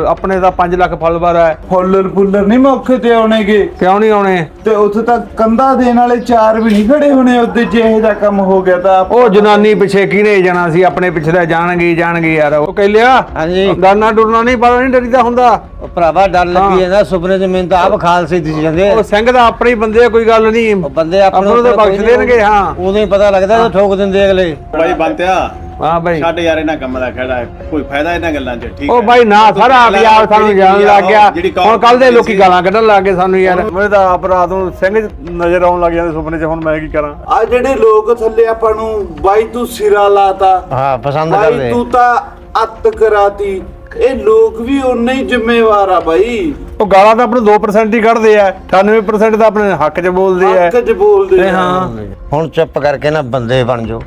ਆਪਣੇ ਦਾ 5 ਲੱਖ ਫਾਲੋਵਰ ਹੈ ਫੁੱਲਰ ਫੁੱਲਰ ਨਹੀਂ ਮੌਕੇ ਤੇ ਆਉਣੇਗੇ। ਕਿਉਂ ਨਹੀਂ ਆਉਣੇ? ਤੇ ਉੱਥੇ ਤਾਂ ਕੰਧਾ ਦੇਣ ਵਾਲੇ ਚਾਰ ਵੀ ਨਹੀਂ ਖੜੇ ਹੋਣੇ ਉੱਤੇ ਜੇ ਇਹੋ ਕੰਮ ਹੋ ਗਿਆ ਤਾਂ ਉਹ ਜਨਾਨੀ ਪਿੱਛੇ ਕਿਹਨੇ ਜਾਣਾ ਸੀ? ਆਪਣੇ ਪਿੱਛੇ ਤਾਂ ਜਾਣਗੇ ਹੀ ਜਾਣਗੇ ਯਾਰ। ਉਹ ਕਹਿ ਲਿਆ ਹਾਂਜੀ। ਡਰਨਾ ਡਰਨਾ ਨਹੀਂ ਪਤਾ ਨਹੀਂ ਡਰੀਦਾ ਹੁੰਦਾ। ਉਹ ਭਰਾਵਾ ਡਰ ਲੱਗੀ ਜਾਂਦਾ ਸੁਪਨੇ 'ਚ ਮੈਨੂੰ ਤਾਂ ਆਪ ਖਾਲਸੇ ਦਿਸ ਜਾਂਦੇ ਉਹ ਸਿੰਘ ਦਾ ਆਪਣੇ ਹੀ ਬੰਦੇ ਆ, ਕੋਈ ਗੱਲ ਨਹੀਂ। ਉਹ ਬੰਦੇ ਆਪਾਂ ਆਪਾਂ ਨੂੰ ਤਾਂ ਬਖਸ਼ ਦੇਣਗੇ ਹਾਂ। ਉਦੋਂ ਹੀ ਪਤਾ ਲੱਗਦਾ ਤਾਂ ਠੋਕ ਦਿੰਦੇ ਅਗਲੇ। ਬਾਈ ਬੰਤਿਆ ਹਾਂ ਬਾਈ। ਛੱਡ ਯਾਰ ਇਹਨਾਂ ਕੰਮਾਂ ਦਾ ਖੜਾ ਹੈ ਕੋਈ ਫਾਇਦਾ ਇਹਨਾਂ ਗੱਲਾਂ 'ਚ ਠੀਕ ਉਹ ਬਾਈ ਨਾ ਸਾਰਾ ਆਪ ਸਾਨੂੰ ਜਾਣ ਲੱਗ ਗਿਆ। ਹੁਣ ਕੱਲ ਦੇ ਲੋਕੀ। ਗਾਲਾਂ ਕੱਢਣ ਲੱਗ ਗਏ ਸਾਨੂੰ ਯਾਰ। ਮੇਰੇ ਤਾਂ ਆਪ ਰਾਤ ਨੂੰ ਸਿੰਘ ਨਜ਼ਰ ਆਉਣ ਲੱਗ ਜਾਂਦੇ ਸੁਪਨੇ 'ਚ ਹੁਣ ਮੈਂ ਕੀ ਕਰਾਂ? ਆ ਜਿਹੜੇ ਲੋਕ ਥੱਲੇ ਆਪਾਂ ਨੂੰ ਬਾਈ ਤੂੰ ਸਿਰਾ ਲਾਤਾ ਹਾਂ ਪਸੰਦ ਬਾਈ ਕਰਦੇ। ਤੂੰ ਤਾਂ ਅੱਤ ਕਰਾਤੀ। ਇਹ ਲੋਕ ਵੀ ਉਨੇ ਹੀ ਜ਼ਿੰਮੇਵਾਰ ਆ ਬਾਈ। ਉਹ ਗਾਲਾਂ ਤਾਂ ਆਪਣੇ 2% ਹੀ ਕੱਢਦੇ ਆ 98% ਤਾਂ ਆਪਣੇ ਹੱਕ 'ਚ ਬੋਲਦੇ ਆ। ਹੱਕ 'ਚ ਬੋਲਦੇ ਆ। ਹਾਂ। ਹੁਣ ਚੁੱਪ ਕਰਕੇ ਨਾ ਬੰਦੇ ਬਣ ਜਾਓ।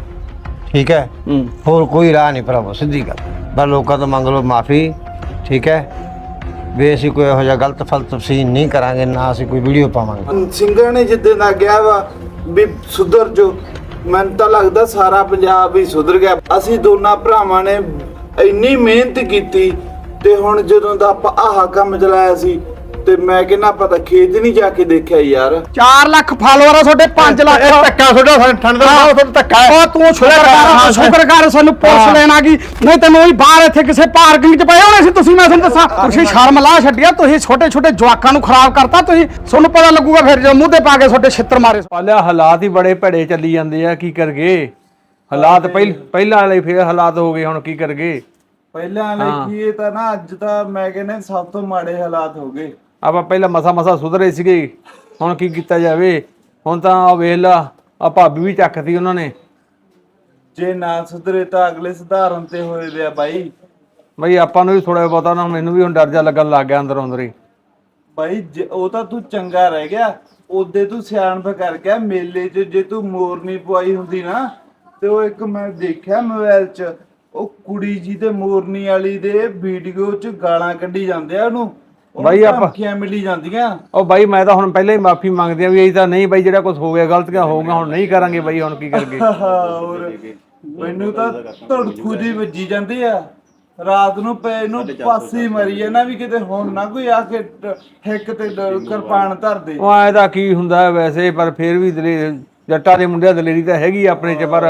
ਠੀਕ ਹੈ? ਹੋਰ ਕੋਈ ਰਾਹ ਨਹੀਂ ਭਰਾਵਾ ਸਿੱਧੀ ਗੱਲ। ਬਸ ਲੋਕਾਂ ਤੋਂ ਮੰਗ ਲਓ ਮਾਫੀ ਠੀਕ ਹੈ? ਵੀ ਅਸੀਂ ਕੋਈ ਇਹੋ ਜਿਹਾ ਗਲਤ ਫਲਤ ਸੀਨ ਨਹੀਂ ਕਰਾਂਗੇ ਨਾ ਅਸੀਂ ਕੋਈ ਵੀਡੀਓ ਪਾਵਾਂਗੇ। ਸਿੰਘਾਂ ਨੇ ਜਿੱਦਾਂ ਦਾ ਗਿਆ ਵਾ ਵੀ ਸੁਧਰ ਜੋ ਮੈਨੂੰ ਤਾਂ ਲੱਗਦਾ ਸਾਰਾ ਪੰਜਾਬ ਹੀ ਸੁਧਰ ਗਿਆ। ਅਸੀਂ ਦੋਨਾਂ ਭਰਾਵਾਂ ਨੇ ਇੰਨੀ ਮਿਹਨਤ ਕੀਤੀ ਤੇ ਹੁਣ ਜਦੋਂ ਦਾ ਆਪਾਂ ਆਹ ਕੰਮ ਚਲਾਇਆ ਸੀ ਤੇ ਮੈਂ ਕਹਿੰਦਾ ਪਤਾ ਖੇਤ ਨਹੀਂ ਜਾ ਕੇ ਦੇਖਿਆ ਯਾਰ। 4 ਲੱਖ ਫਾਲੋਅਰ ਆ ਤੁਹਾਡੇ 5 ਲੱਖ। ਧੱਕਾ ਤੁਹਾਡਾ ਠੰਡ ਦਾ ਤੁਹਾਨੂੰ ਧੱਕਾ ਉਹ ਤੂੰ ਸ਼ੁਕਰ ਕਰ ਸ਼ੁਕਰ ਕਰ ਸਾਨੂੰ ਪੁਲਿਸ ਲੈਣ ਆ ਗਈ। ਨਹੀਂ ਤੈਨੂੰ ਉਹੀ ਬਾਹਰ ਇੱਥੇ ਕਿਸੇ ਪਾਰਕਿੰਗ 'ਚ ਪਏ ਹੋਣੇ ਸੀ ਤੁਸੀਂ ਮੈਂ ਤੁਹਾਨੂੰ ਦੱਸਾਂ। ਤੁਸੀਂ ਸ਼ਰਮ ਲਾ ਛੱਡਿਆ ਤੁਸੀਂ ਛੋਟੇ ਛੋਟੇ ਜਵਾਕਾਂ ਨੂੰ ਖਰਾਬ ਕਰਤਾ ਤੁਸੀਂ ਤੁਹਾਨੂੰ ਪਤਾ ਲੱਗੂਗਾ ਫਿਰ ਜਦੋਂ ਮੂੰਹ ਤੇ ਪਾ ਕੇ ਤੁਹਾਡੇ ਛਿੱਤਰ ਮਾਰੇ ਪਾਲਿਆ ਹਾਲਾਤ ਹੀ ਬੜੇ ਭੜੇ ਚੱਲੀ ਜਾਂਦੇ ਆ ਕੀ ਕਰਗੇ? ਹਾਲਾਤ ਪਹਿਲ ਪਹਿਲਾਂ ਵਾਲੇ ਫਿਰ ਹਾਲਾਤ ਹੋ ਗਏ ਹੁਣ ਕੀ ਕਰਗੇ? ਪਹਿਲਾਂ ਲਿਖੀਏ ਤਾਂ ਨਾ ਅੱਜ ਤਾਂ ਮੈਂ ਕਹਿੰਦਾ ਸਭ ਤੋਂ ਮਾੜੇ ਹਾਲਾਤ ਹੋ ਗਏ। ਆਪਾਂ ਪਹਿਲਾਂ ਮਸਾ ਮਸਾ ਸੁਧਰੇ ਸੀਗੇ। ਹੁਣ ਕੀ ਕੀਤਾ ਜਾਵੇ? ਹੁਣ ਤਾਂ ਆ ਵੇਖ ਲਾ ਆ ਭਾਬੀ ਵੀ ਚੱਕਤੀ ਉਹਨਾਂ ਨੇ। ਜੇ ਨਾ ਸੁਧਰੇ ਤਾਂ ਅਗਲੇ ਸੁਧਾਰਨ ਤੇ ਹੋਏ ਵੇ ਆ ਬਾਈ। ਬਈ ਆਪਾਂ ਨੂੰ ਵੀ ਥੋੜਾ ਬਹੁਤਾ ਨਾ ਮੈਨੂੰ ਵੀ ਹੁਣ ਡਰ ਜਾ ਲੱਗਣ ਲੱਗ ਗਿਆ ਅੰਦਰ ਅੰਦਰ। ਹੀ ਬਾਈ ਜੇ- ਉਹ ਤਾਂ ਤੂੰ ਚੰਗਾ ਰਹਿ ਗਿਆ ਉਹਦੇ ਤੂੰ ਸਿਆਣਪ ਕਰ ਗਿਆ ਮੇਲੇ 'ਚ ਜੇ ਤੂੰ ਮੋਰਨੀ ਪਵਾਈ ਹੁੰਦੀ ਨਾ ਤੇ ਉਹ ਇੱਕ ਮੈਂ ਦੇਖਿਆ ਮੋਬਾਈਲ 'ਚ ਉਹ ਕੁੜੀ ਜੀ ਤੇ ਮੋਰਨੀ ਵਾਲੀ ਦੇ ਵੀਡੀਓ 'ਚ ਗਾਲਾਂ ਕੱਢੀ ਜਾਂਦੇ ਆ ਉਹਨੂੰ। ਬਾਈ ਆਪਾਂ- ਧਮਕੀਆਂ ਮਿਲੀ ਜਾਂਦੀਆਂ। ਉਹ ਬਾਈ ਮੈਂ ਤਾਂ ਹੁਣ ਪਹਿਲਾਂ ਹੀ ਮਾਫੀ ਮੰਗਦੇ ਆ ਵੀ ਇਹ ਤਾਂ ਨਹੀਂ ਬਾਈ ਜਿਹੜਾ ਕੁਝ ਹੋ ਗਿਆ ਗਲਤੀਆਂ ਹੋ ਗਈਆਂ ਹੁਣ ਨਹੀਂ ਕਰਾਂਗੇ ਬਾਈ ਹੁਣ ਕੀ ਕਰਗੇ ਹੋਰ ਮੈਨੂੰ ਤਾਂ ਧੜਕੂ ਦੀ ਵੱਜੀ ਜਾਂਦੀ ਆ। ਰਾਤ ਨੂੰ ਪੈ ਨੂੰ ਪਾਸੇ ਮਰੀ ਨਾ ਵੀ ਕਿਤੇ ਹੁਣ ਨਾ ਕੋਈ ਆ ਕੇ ਹਿੱਕ ਤੇ ਕਿਰਪਾਨ ਧਰ ਦੇ। ਉਹ ਐ ਤਾਂ ਕੀ ਹੁੰਦਾ ਵੈਸੇ ਪਰ ਫਿਰ ਵੀ ਦਲੇ ਜੱਟਾਂ ਦੇ ਮੁੰਡਿਆਂ ਦਲੇਰੀ ਤਾਂ ਹੈਗੀ ਆਪਣੇ ਚ ਪਰ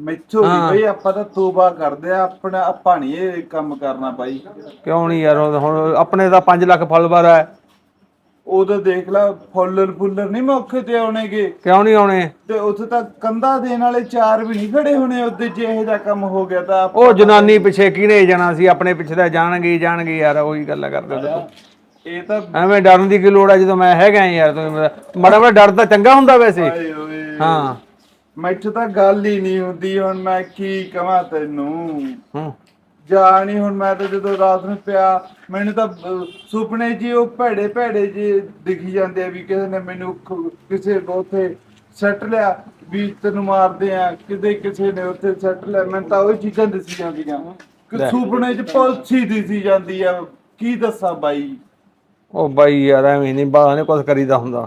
ਮੈਥੋਂ ਵੀ ਬਈ ਆਪਾਂ ਤਾਂ ਤੋਬਾ ਕਰਦੇ ਆ ਆਪਣਾ ਆਪਾਂ ਨਹੀਂ ਇਹ ਕੰਮ ਕਰਨਾ ਬਾਈ। ਕਿਉਂ ਨਹੀਂ ਯਾਰ ਹੁਣ ਹੁਣ ਆਪਣੇ ਦਾ 5 ਲੱਖ ਫਾਲੋਵਰ ਹੈ ਉਦੋਂ ਦੇਖ ਲੈ ਫੁੱਲਰ ਫੁੱਲਰ ਨਹੀਂ ਮੌਕੇ ਤੇ ਆਉਣੇਗੇ। ਕਿਉਂ ਨਹੀਂ ਆਉਣੇ? ਤੇ ਉੱਥੇ ਤਾਂ ਕੰਧਾ ਦੇਣ ਵਾਲੇ ਚਾਰ ਵੀ ਨਹੀਂ ਖੜੇ ਹੋਣੇ ਉੱਤੇ ਜੇ ਇਹੋ ਜਿਹਾ ਕੰਮ ਹੋ ਗਿਆ ਤਾਂ ਉਹ ਜਨਾਨੀ ਪਿੱਛੇ ਕਿਹਨੇ ਜਾਣਾ ਸੀ ਆਪਣੇ ਪਿੱਛੇ ਤਾਂ ਜਾਣਗੇ ਹੀ ਜਾਣਗੇ ਯਾਰ ਉਹੀ ਗੱਲਾਂ ਕਰਦੇ ਹੁੰਦੇ ਇਹ ਤਾਂ ਐਵੇਂ ਡਰਨ ਦੀ ਕੀ ਲੋੜ ਹੈ ਜਦੋਂ ਮੈਂ ਹੈਗਾ ਯਾਰ ਤੂੰ ਮਾੜਾ ਮਾੜਾ ਡਰ ਤਾਂ ਚੰਗਾ ਹੁੰਦਾ ਵੈਸੇ। ਆਏ ਓਏ। ਹਾਂ। ਮੈਥੋਂ ਤਾਂ ਗੱਲ ਹੀ ਨਹੀਂ ਹੁੰਦੀ ਹੁਣ ਮੈਂ ਕੀ ਕਵਾਂ ਤੈਨੂੰ? ਹੂੰ। ਜਾ ਨਹੀਂ ਹੁਣ ਮੈਂ ਤਾਂ ਜਦੋਂ ਰਾਤ ਨੂੰ ਪਿਆ ਮੈਨੂੰ ਤਾਂ ਅਹ, ਸੁਪਨੇ ਜੀ ਉਹ ਭੈੜੇ ਭੈੜੇ ਜੀ ਦਿਖੀ ਜਾਂਦੇ ਆ ਵੀ ਕਿਸੇ ਨੇ ਮੈਨੂੰ ਖ- ਕਿਸੇ ਉਥੇ ਸੱਟ ਲਿਆ ਵੀ ਤੈਨੂੰ ਮਾਰਦੇ ਆ ਕਿਤੇ ਕਿਸੇ ਨੇ ਉੱਥੇ ਸੱਟ ਲਿਆ ਮੈਨੂੰ ਤਾਂ ਉਹ ਚੀਜ਼ਾਂ ਦਿਸੀ ਜਾਂਦੀਆਂ। ਕਿ ਸੁਪਨੇ 'ਚ ਪੁਲਸੀ ਦਿਸੀ ਜਾਂਦੀ ਆ ਕੀ ਦੱਸਾਂ ਬਾਈ? ਉਹ ਬਾਈ ਯਾਰ ਐਵੇਂ ਨਹੀਂ ਬਾਹਰ ਨੇ ਕੁਝ ਕਰੀਦਾ ਹੁੰਦਾ।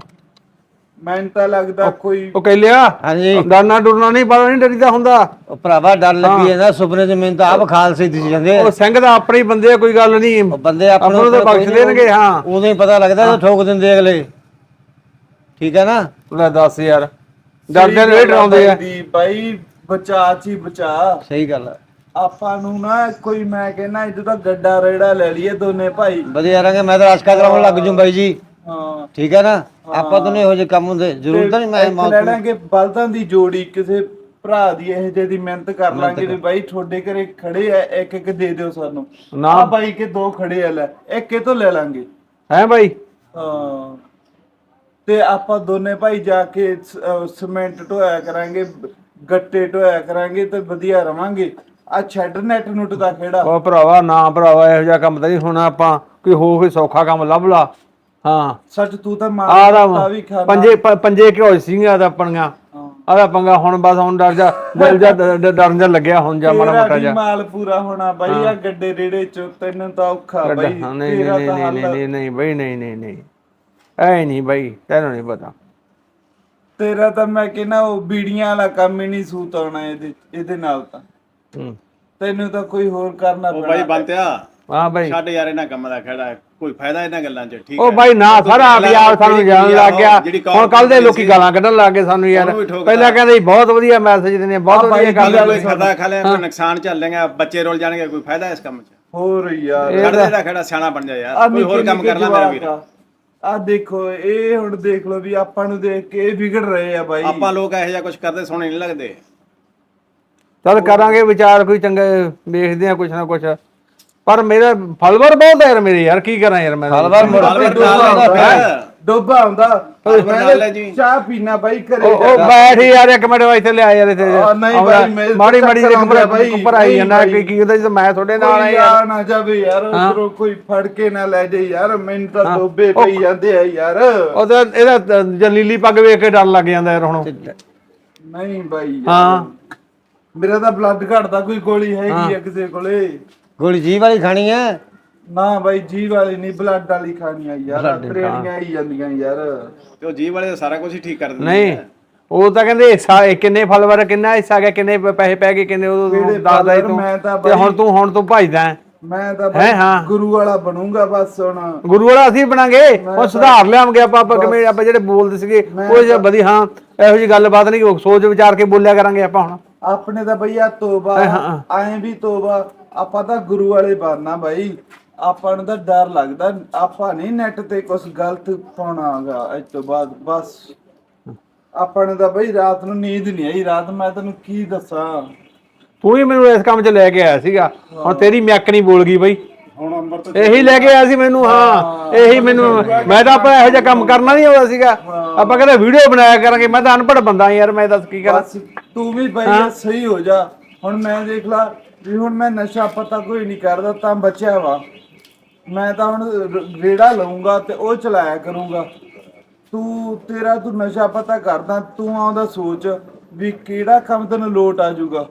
ਮੈਨੂੰ ਤਾਂ ਲੱਗਦਾ ਕੋਈ ਉਹ ਕਹਿ ਲਿਆ ਹਾਂਜੀ। ਡਰਨਾ ਡਰਨਾ ਨਹੀਂ ਪਤਾ ਨਹੀਂ ਡਰੀਦਾ ਹੁੰਦਾ। ਉਹ ਭਰਾਵਾ ਡਰ ਲੱਗੀ ਜਾਂਦਾ ਸੁਪਨੇ 'ਚ ਮੈਨੂੰ ਤਾਂ ਆਪ ਖਾਲਸੇ ਦਿਸ ਜਾਂਦੇ ਉਹ ਸਿੰਘ ਦਾ ਆਪਣੇ ਹੀ ਬੰਦੇ ਆ, ਕੋਈ ਗੱਲ ਨਹੀਂ। ਉਹ ਬੰਦੇ ਆਪਾਂ ਆਪਾਂ ਨੂੰ ਤਾਂ ਬਖਸ਼ ਦੇਣਗੇ ਹਾਂ। ਉਦੋਂ ਹੀ ਪਤਾ ਲੱਗਦਾ ਤਾਂ ਠੋਕ ਦਿੰਦੇ ਅਗਲੇ। ਠੀਕ ਹੈ ਨਾ? ਲੈ ਦੱਸ ਯਾਰ। ਡਰਦੇ ਨੇ ਡਰਾਉਂਦੇ ਆ ਦੀ ਬਾਈ ਬਚਾ ਚੀ ਬਚਾ। ਸਹੀ ਗੱਲ ਹੈ ਆਪਾਂ ਨੂੰ ਨਾ ਕੋਈ ਮੈਂ ਕਹਿੰਦਾ ਇਦੋਂ ਤਾਂ ਗੱਡਾ ਰੇੜਾ ਲੈ ਲਈਏ ਦੋਨੇ ਭਾਈ। ਵਧੀਆ ਰਾਂਗੇ ਮੈਂ ਤਾਂ ਆਸ਼ਕਾ ਕਰਾਉਣ ਲੱਗ ਜੂ ਬਾਈ ਜੀ। ਹਾਂ। ਠੀਕ ਹੈ ਨਾ? ਆਪਾਂ ਤੋਂ ਇਹੋ ਜਿਹੇ ਕੰਮ ਹੁੰਦੇ ਜ਼ਰੂਰ ਤਾਂ ਨਹੀਂ ਮੈਂ ਮੌਤ ਲੈ ਲਾਂਗੇ ਬਲਦਾਂ ਦੀ ਜੋੜੀ ਕਿਸੇ ਭਰਾ ਦੀ ਇਹ ਜਿਹੀ ਦੀ ਮਿਹਨਤ ਕਰ ਲਾਂਗੇ ਵੀ ਬਾਈ ਤੁਹਾਡੇ ਘਰੇ ਖੜੇ ਆ ਇੱਕ ਇੱਕ ਦੇ ਦਿਓ ਸਾਨੂੰ। ਨਾ। ਆ ਬਾਈ ਕੇ ਦੋ ਖੜੇ ਆ ਲੈ। ਇੱਕ ਇਹ ਤੋਂ ਲੈ ਲਾਂਗੇ। ਹੈ ਬਾਈ? ਹਾਂ। ਤੇ ਆਪਾਂ ਦੋਨੇ ਭਾਈ ਜਾ ਕੇ ਸੀਮੈਂਟ ਢੋਇਆ ਕਰਾਂਗੇ ਗੱਟੇ ਢੋਇਆ ਕਰਾਂਗੇ ਤੇ ਵਧੀਆ ਰਵਾਂਗੇ। ਆ ਛੱਡ ਨੈਟ ਨੁੱਟ ਦਾ ਖੇੜਾ। ਉਹ ਭਰਾਵਾ ਨਾ ਭਰਾਵਾ ਇਹੋ ਜਿਹਾ ਕੰਮ ਤਾਂ ਨਹੀਂ ਹੋਣਾ ਆਪਾਂ। ਕੋਈ ਹੋ ਕੇ ਸੌਖਾ ਕੰਮ ਲੱਭ ਲਾ। ਹਾਂ। ਸੱਚ ਤੂੰ ਤਾਂ ਮਾਰ ਆਦਾ ਦਿੱਤਾ ਵੀ ਖਾਣਾ ਪੰਜੇ ਪ- ਪੰਜੇ ਘਿਓ ਸਿੰਘਾਂ ਦਾ ਪਣੀਆਂ ਹਾਂ। ਆਦਾ ਪੰਗਾ ਹੁਣ ਬਸ ਹੁਣ ਡਰ ਜਾ ਦਿਲ ਜਾ ਡ- ਡ- ਡਰਨ ਜਾ ਲੱਗਿਆ ਹੁਣ ਜਾ ਮਾੜਾ ਤੇਰਾ ਮੋਟਾ ਵੀ ਜਾ। ਮਾਲ ਪੂਰਾ ਹੋਣਾ ਬਾਈ ਆ ਗੱਡੇ ਰੇੜੇ ਚ ਤੈਨੂੰ ਤਾਂ ਔਖਾ ਬਾਈ ਨਹੀਂ ਨਹੀਂ ਤੇਰਾ ਨਹੀਂ ਤਾਂ ਨਹੀਂ ਹੱਲ। ਨਹੀਂ ਨਹੀਂ ਬਈ ਨਹੀਂ ਨਹੀਂ ਨਹੀਂ। ਐ ਨਹੀਂ ਬਈ ਤੈਨੂੰ ਨਹੀਂ ਪਤਾ। ਤੇਰਾ ਤਾਂ ਮੈਂ ਕਹਿੰਦਾ ਉਹ ਬੀੜੀਆਂ ਵਾਲਾ ਕੰਮ ਹੀ ਨਹੀਂ ਸੂਤ ਆਉਣਾ ਇਹਦੇ ਇਹਦੇ ਨਾਲ ਤਾਂ। ਹੂੰ। ਤੈਨੂੰ ਤਾਂ ਕੋਈ ਹੋਰ ਕਰਨਾ ਉਹ ਬਾਈ ਬੰਤਿਆ ਹਾਂ ਬਾਈ। ਛੱਡ ਯਾਰ ਇਹਨਾਂ ਕੰਮਾਂ ਦਾ ਖੜਾ। ਹੈ ਕੋਈ ਫਾਇਦਾ ਇਹਨਾਂ ਗੱਲਾਂ 'ਚ? ਠੀਕ ਉਹ ਬਾਈ ਨਾ ਸਾਰਾ ਜਿਹੜੀ ਪੰਜਾਬ ਸਾਨੂੰ ਜਾਣ ਲੱਗ ਗਿਆ। ਹੁਣ ਕੱਲ ਦੇ ਲੋਕੀ ਗਾਲਾਂ ਕੱਢਣ ਲੱਗ ਗਏ ਸਾਨੂੰ ਯਾਰ। ਪਹਿਲਾਂ ਕਹਿੰਦੇ ਸੀ ਬਹੁਤ ਵਧੀਆ ਮੈਸੇਜ ਦਿੰਦੇ ਬਹੁਤ ਵਧੀਆ ਗੱਲ ਕੋਈ ਖਦਾ ਖਾ ਲਿਆ ਕੋਈ ਨੁਕਸਾਨ ਚੱਲੇਗਾ ਬੱਚੇ ਰੋਲ ਜਾਣਗੇ ਕੋਈ ਫਾਇਦਾ ਇਸ ਕੰਮ 'ਚ? ਹੋਰ ਯਾਰ। ਤਾਂ- ਦੇ ਦਾ ਖੜਾ ਸਿਆਣਾ ਬਣ ਜਾ ਯਾਰ। ਕੋਈ ਹੋਰ ਕੰਮ ਕਰ ਲੈ ਮੇਰਾ ਵੀਰ। ਆ। ਦੇਖੋ ਇਹ ਹੁਣ ਦੇਖ ਲਓ ਵੀ ਆਪਾਂ ਨੂੰ ਦੇਖ ਕੇ ਇਹ ਵਿਗੜ ਰਹੇ ਆ ਬਾਈ। ਆਪਾਂ ਲੋਕ ਇਹੋ ਜਿਹਾ ਕੁਝ ਕਰਦੇ ਸੋਹਣੇ ਨਹੀਂ ਲੱਗਦੇ। ਚੱਲ ਕਰਾਂਗੇ ਵਿਚਾਰ ਕੋਈ ਚੰਗੇ ਵੇਖਦੇ ਆ ਕੁਛ ਨਾ ਕੁਛ। ਪਰ ਮੇਰਾ ਫਲਵਰ ਬਹੁਤ ਹੈ ਯਾਰ ਮੇਰੇ ਯਾਰ ਕੀ ਕਰਾਂ ਯਾਰ ਮੈਂ? ਫਲਵਰ ਡੋਬਾ ਹੁੰਦਾ। ਡੋਬਾ ਜੀ। ਚਾਹ ਪੀਣਾ ਬਾਈ ਘਰੇ ਉਹ ਬੈਠ ਯਾਰ ਇੱਕ ਮਿੰਟ ਇੱਥੇ ਲਿਆ ਯਾਰ ਇੱਥੇ। ਨਹੀਂ। ਬਾਈ, ਮਾੜੀ ਮਾੜੀ ਜਿਹੀ ਖਬਰ ਬਾਈ, ਉੱਪਰ ਆਈ ਜਾਂਦਾ। ਕਿ ਕੀ ਹੁੰਦਾ ਜਦੋਂ ਮੈਂ ਤੁਹਾਡੇ ਨਾਲ ਆ ਕੋਈ ਯਾਰ ਨਾ ਜਾਵੇ ਯਾਰ ਉਧਰੋਂ ਕੋਈ ਫੜ ਕੇ ਨਾ ਲੈ ਜਾਏ ਯਾਰ। ਮੈਨੂੰ ਤਾਂ। ਡੋਬੇ ਪਈ ਜਾਂਦੇ ਆ ਯਾਰ। ਉਹਦਾ ਇਹਦਾ ਜਲੀਲੀ ਪੱਗ ਵੇਖ ਕੇ ਡਰ ਲੱਗ ਜਾਂਦਾ ਯਾਰ ਹੁਣ। ਨਹੀਂ ਬਾਈ। ਹਾਂ। ਮੇਰਾ ਤਾਂ ਬਲੱਡ ਘਟਦਾ ਕੋਈ ਗੋਲੀ ਹੈਗੀ ਆ ਕਿਸੇ ਕੋਲੇ। ਗੋਲੀ ਜੀ ਵਾਲੀ ਖਾਣੀ ਹੈ ਨਾ ਬਾਈ ਜੀ ਵਾਲੀ ਨਹੀਂ ਬਲੱਡ ਵਾਲੀ ਖਾਣੀ ਆ ਯਾਰ ਟ੍ਰੇਨੀਆਂ ਹੀ ਜਾਂਦੀਆਂ ਯਾਰ ਤੇ ਉਹ ਜੀਵ ਵਾਲੇ ਸਾਰਾ ਕੁਝ ਹੀ ਠੀਕ ਕਰ ਦਿੰਦੇ ਨਹੀਂ। ਉਹ ਤਾਂ ਕਹਿੰਦੇ ਹਿੱਸਾ ਕਿੰਨੇ ਫਲਵਰ ਕਿੰਨਾ ਹਿੱਸਾ ਗਿਆ ਕਿੰਨੇ ਪੈਸੇ ਪੈ ਗਏ ਕਿੰਨੇ ਉਹ ਦੱਸਦਾ? ਤੂੰ ਮੈਂ ਤਾਂ ਹੁਣ ਤੂੰ ਹੁਣ ਤੂੰ ਭਜਦਾ ਹੈ। ਮੈਂ ਤਾਂ। ਬਾਈ ਗੁਰੂ ਵਾਲਾ ਬਣੂੰਗਾ ਬਸ ਹੁਣ ਗੁਰੂ ਵਾਲਾ ਅਸੀਂ ਬਣਾਂਗੇ ਉਹ ਸੁਧਾਰ ਲਿਆਵਾਂਗੇ ਆਪਾਂ ਆਪਾਂ ਕਿਵੇਂ ਆਪਾਂ ਜਿਹੜੇ ਬੋਲਦੇ ਸੀਗੇ ਉਹ ਜੇ ਵਧੀਆ ਹਾਂ ਇਹੋ ਜੀ ਗੱਲਬਾਤ ਨਹੀਂ ਉਹ ਸੋਚ ਵਿਚਾਰ ਕੇ ਬੋਲਿਆ ਕਰਾਂਗੇ ਆਪਾਂ ਹੁਣ ਆਪਣੇ ਤਾਂ ਬਈਆ ਤੋਬਾ ਹਾਂ। ਐਂ ਵੀ ਤੋਬਾ ਆਪਾਂ ਤਾਂ ਗੁਰੂ ਵਾਲੇ ਬਣਨਾ ਬਾਈ। ਆਪਾਂ ਨੂੰ ਤਾਂ ਡਰ ਲੱਗਦਾ। ਆਪਾਂ ਨਹੀਂ ਨੈਟ ਤੇ ਕੁਝ ਗਲਤ ਪਾਉਣਾਗਾ ਅੱਜ ਤੋਂ ਬਾਅਦ ਬਸ। ਆਪਾਂ ਨੂੰ ਤਾਂ ਬਈ ਰਾਤ ਨੂੰ ਨੀਂਦ ਨਹੀਂ ਆਈ। ਰਾਤ ਮੈਂ ਤੈਨੂੰ ਕੀ ਦੱਸਾਂ? ਤੂੰ ਹੀ ਮੈਨੂੰ ਇਸ ਕੰਮ 'ਚ ਲੈ ਕੇ ਆਇਆ ਸੀਗਾ। ਹੁਣ ਤੇਰੀ ਨਹੀਂ ਬੋਲ ਗਈ ਬਈ। ਹੁਣ ਅੰਮ੍ਰਿਤ ਇਹੀ ਲੈ ਕੇ ਆਇਆ ਸੀ ਮੈਨੂੰ ਹਾਂ। ਇਹੀ ਮੈਨੂੰ ਮੈਂ ਤਾਂ ਆਪਾਂ ਇਹੋ ਜਿਹਾ ਕੰਮ ਕਰਨਾ ਨਹੀਂ ਆਉਂਦਾ ਸੀਗਾ। ਆਪਾਂ ਕਹਿੰਦੇ ਵੀਡੀਓ ਬਣਾਇਆ ਕਰਾਂਗੇ। ਮੈਂ ਤਾਂ ਅਨਪੜ੍ਹ ਬੰਦਾ ਯਾਰ ਮੈਂ ਦੱਸ ਕੀ ਕਰਾਂ। ਬਸ ਤੂੰ ਵੀ ਬਈ ਸਹੀ ਹੋ ਜਾ। ਹੁਣ ਮੈਂ ਦੇਖ ਲਾ ਵੀ ਹੁਣ ਮੈਂ ਨਸ਼ਾ ਪਤਾ ਕੋਈ ਨਹੀਂ ਕਰਦਾ, ਤਾਂ ਬਚਿਆ ਵਾ। ਮੈਂ ਤਾਂ ਹੁਣ ਰ- ਰੇੜਾ ਲਊਂਗਾ ਤੇ ਉਹ ਚਲਾਇਆ ਕਰੂੰਗਾ। ਤੂੰ, ਤੇਰਾ ਤੂੰ ਨਸ਼ਾ ਪਤਾ ਕਰਦਾ, ਤੂੰ ਆਉਂਦਾ ਸੋਚ ਵੀ ਕਿਹੜਾ ਕੰਮ ਤੈਨੂੰ ਲੋਟ ਆ ਜਾਊਗਾ।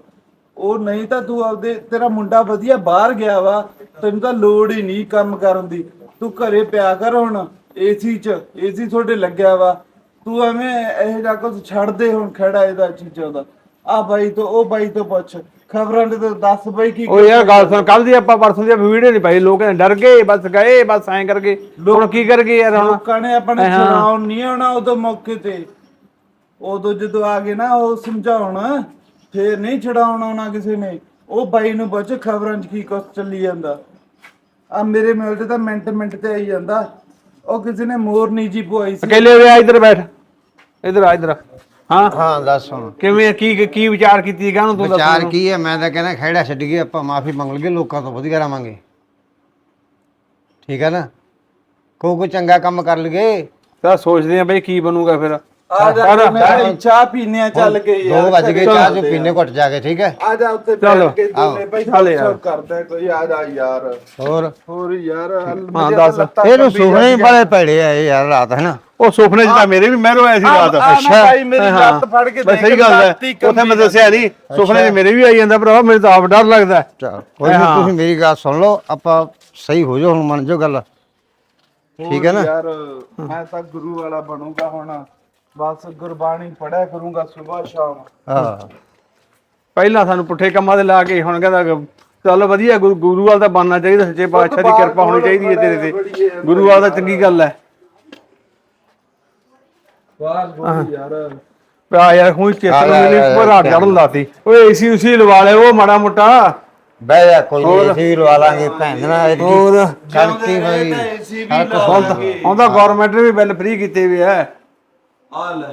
ਉਹ ਨਹੀਂ ਤਾਂ ਤੂੰ ਆਪਦੇ, ਤੇਰਾ ਮੁੰਡਾ ਵਧੀਆ ਬਾਹਰ ਗਿਆ ਵਾ, ਤੈਨੂੰ ਤਾਂ ਲੋੜ ਹੀ ਨਹੀਂ ਕੰਮ ਕਰਨ ਦੀ। ਤੂੰ ਘਰੇ ਪਿਆ ਕਰ ਹੁਣ ਏਸੀ ਚ ਏਸੀ ਤੁਹਾਡੇ ਲੱਗਿਆ ਵਾ। ਤੂੰ ਐਵੇਂ ਇਹ ਜਾ ਕੁਝ ਛੱਡ ਦੇ ਹੁਣ ਖੜਾ ਇਹਦਾ ਚੀਜ਼ਾਂ ਦਾ। ਆ ਬਾਈ ਤੋਂ, ਉਹ ਬਾਈ ਤੋਂ ਪੁੱਛ। ਖਬਰਾਂ ਦੇ ਤਾਂ ਦੱਸ ਬਾਈ ਕੀ ਉਹ ਯਾਰ ਗੱਲ ਸੁਣ ਕੱਲ ਦੀ ਆਪਾਂ ਪਰਸੋਂ ਦੀ ਵੀਡੀਓ ਨਹੀਂ ਪਾਈ ਲੋਕ ਕਹਿੰਦੇ ਡਰ ਗਏ ਬਸ ਗਏ ਬਸ ਐਂ ਕਰਕੇ। ਹੁਣ ਕੀ ਕਰਗੇ ਯਾਰ ਹੁਣ? ਲੋਕਾਂ ਨੇ ਆਪਣੇ ਛਡਾਉਣ ਨਹੀਂ ਆਉਣਾ ਉਦੋਂ ਮੌਕੇ ਤੇ। ਉਦੋਂ ਜਦੋਂ ਆ ਗਏ ਨਾ ਉਹ ਸਮਝਾਉਣ ਫੇਰ ਨਹੀਂ ਛਡਾਉਣ ਆਉਣਾ ਕਿਸੇ ਨੇ। ਉਹ ਬਾਈ ਨੂੰ ਪੁੱਛ ਖਬਰਾਂ 'ਚ ਕੀ ਕੁਛ ਚੱਲੀ ਜਾਂਦਾ। ਆ ਮੇਰੇ ਮਿਲ ਤੇ ਤਾਂ ਮਿੰਟ ਮਿੰਟ ਤੇ ਆਈ ਜਾਂਦਾ। ਉਹ ਕਿਸੇ ਨੇ ਮੋਰਨੀ ਜੀ ਪਵਾਈ ਸੀ। ਅਕੇਲੇ ਹੋਇਆ ਇੱਧਰ ਬੈਠ। ਇੱਧਰ ਆ ਇੱਧਰ ਆ। ਹਾਂ? ਹਾਂ ਦੱਸ ਹੁਣ। ਕਿਵੇਂ ਕੀ ਕੀ ਵਿਚਾਰ ਕੀਤੀ ਗਾ ਤੂੰ ਦੱਸ ਵਿਚਾਰ। ਕੀ ਹੈ? ਮੈਂ ਤਾਂ ਕਹਿੰਦਾ ਖਹਿੜਾ ਛੱਡ ਕੇ ਆਪਾਂ ਮਾਫੀ ਮੰਗ ਲਈਏ ਲੋਕਾਂ ਤੋਂ ਵਧੀਆ ਰਵਾਂਗੇ ਠੀਕ ਹੈ ਨਾ? ਕੋਈ ਕੋਈ ਚੰਗਾ ਕੰਮ ਕਰ ਲਈਏ। ਤਾਂ ਸੋਚਦੇ ਆ ਬਈ ਕੀ ਬਣੂਗਾ ਫਿਰ। ਆ ਜਾ ਆ ਜਾ, ਮੈਂ ਚਾਹ ਪੀਨੇ ਆ ਚੱਲ ਕੇ ਯਾਰ ਦੋ ਵੱਜ ਗਏ ਘਰੇ ਚਾਹ ਜੋ ਚੱਲਦੇ ਆ। ਪੀਨੇ ਘੁੱਟ ਜਾ ਕੇ ਠੀਕ ਹੈ? ਆ ਜਾ ਉੱਤੇ ਚਲੋ, ਬੈਠ ਕੇ ਦੋਨੇ ਭਾਈ ਚੱਲ ਯਾਰ। ਸਭ ਕਰਦਾ ਕੋਈ ਆ ਜਾ ਯਾਰ। ਹੋਰ? ਹੋਰ ਯਾਰ ਹਾਂ, ਦੱਸ। ਇਹਨੂੰ ਸੁਪਨੇ ਹੀ ਬੜੇ ਭੈੜੇ ਆਏ ਯਾਰ ਰਾਤ ਹੈ ਨਾ? ਉਹ ਸੁਪਨੇ 'ਚ ਤਾਂ ਮੇਰੇ ਵੀ ਮਹਿਰੋ ਆਇਆ ਸੀ ਰਾਤ। ਅੱਛਾ। ਭਾਈ ਮੇਰੀ ਹਾਂ। ਲੱਤ ਫੜ ਕੇ ਬਸ ਸਹੀ ਗੱਲ ਹੈ। ਉੱਥੇ ਮੈਂ ਦੱਸਿਆ ਨਹੀਂ ਸੁਪਨੇ 'ਚ ਮੇਰੇ ਵੀ ਆਈ ਜਾਂਦਾ ਭਰਾ ਮੈਨੂੰ ਤਾਂ ਆਪ ਡਰ ਲੱਗਦਾ। ਚਲ ਕੋਈ। ਤੁਸੀਂ ਮੇਰੀ ਗੱਲ ਸੁਣ ਲਓ ਆਪਾਂ ਸਹੀ ਹੋ ਜਾਓ ਹੁਣ ਮੰਨ ਜਾਓ ਗੱਲ। ਠੀਕ ਹੈ ਨਾ? ਯਾਰ ਮੈਂ ਤਾਂ ਗੁਰੂ ਵਾਲਾ ਬਣੂੰਗਾ ਹੁਣ। ਬਸ ਗੁਰਬਾਣੀ ਪੜਿਆ ਕਰੂੰਗਾ ਸਵੇਰ ਸ਼ਾਮ। ਹਾਂ। ਪਹਿਲਾਂ ਸਾਨੂੰ ਪੁੱਠੇ ਕੰਮਾਂ ਦੇ ਲਾ ਕੇ ਹੁਣ ਕਹਿੰਦਾ ਚੱਲ ਵਧੀਆ ਗੁਰੂ ਗੁਰੂ ਵਾਲ ਤਾਂ ਬਣਨਾ ਚਾਹੀਦਾ ਸੱਚੇ ਪਾਤਸ਼ਾਹ ਦੀ ਕਿਰਪਾ ਹੋਣੀ ਚਾਹੀਦੀ ਹੈ ਤੇਰੇ ਤੇ। ਗੁਰੂ ਵਾਲ ਤਾਂ ਚੰਗੀ ਗੱਲ ਹੈ। ਵਾਹ ਯਾਰ। ਆ ਯਾਰ ਹੁਣ ਚੇਤਨ ਆ ਲੈ, ਮੇਰੀ ਆ ਚੜਨ ਲਾਤੀ ਓਏ ਏਸੀ ਉਸੀ ਲਵਾ ਲੈ ਉਹ ਮਾੜਾ ਮੋਟਾ। ਬਹਿ ਜਾ ਕੋਈ ਨਹੀਂ ਅਸੀਂ ਲਵਾ ਲਾਂਗੇ ਭੈਣ ਦੇ ਹੋਰ। ਚਲਤੀ ਏਸੀ ਲਾਵਾਂਗੇ ਉਹਦਾ ਗਵਰਨਮੈਂਟ ਨੇ ਵੀ ਬਿੱਲ ਫ੍ਰੀ ਕੀਤੇ ਵੀ ਐ ਆ ਲੈ।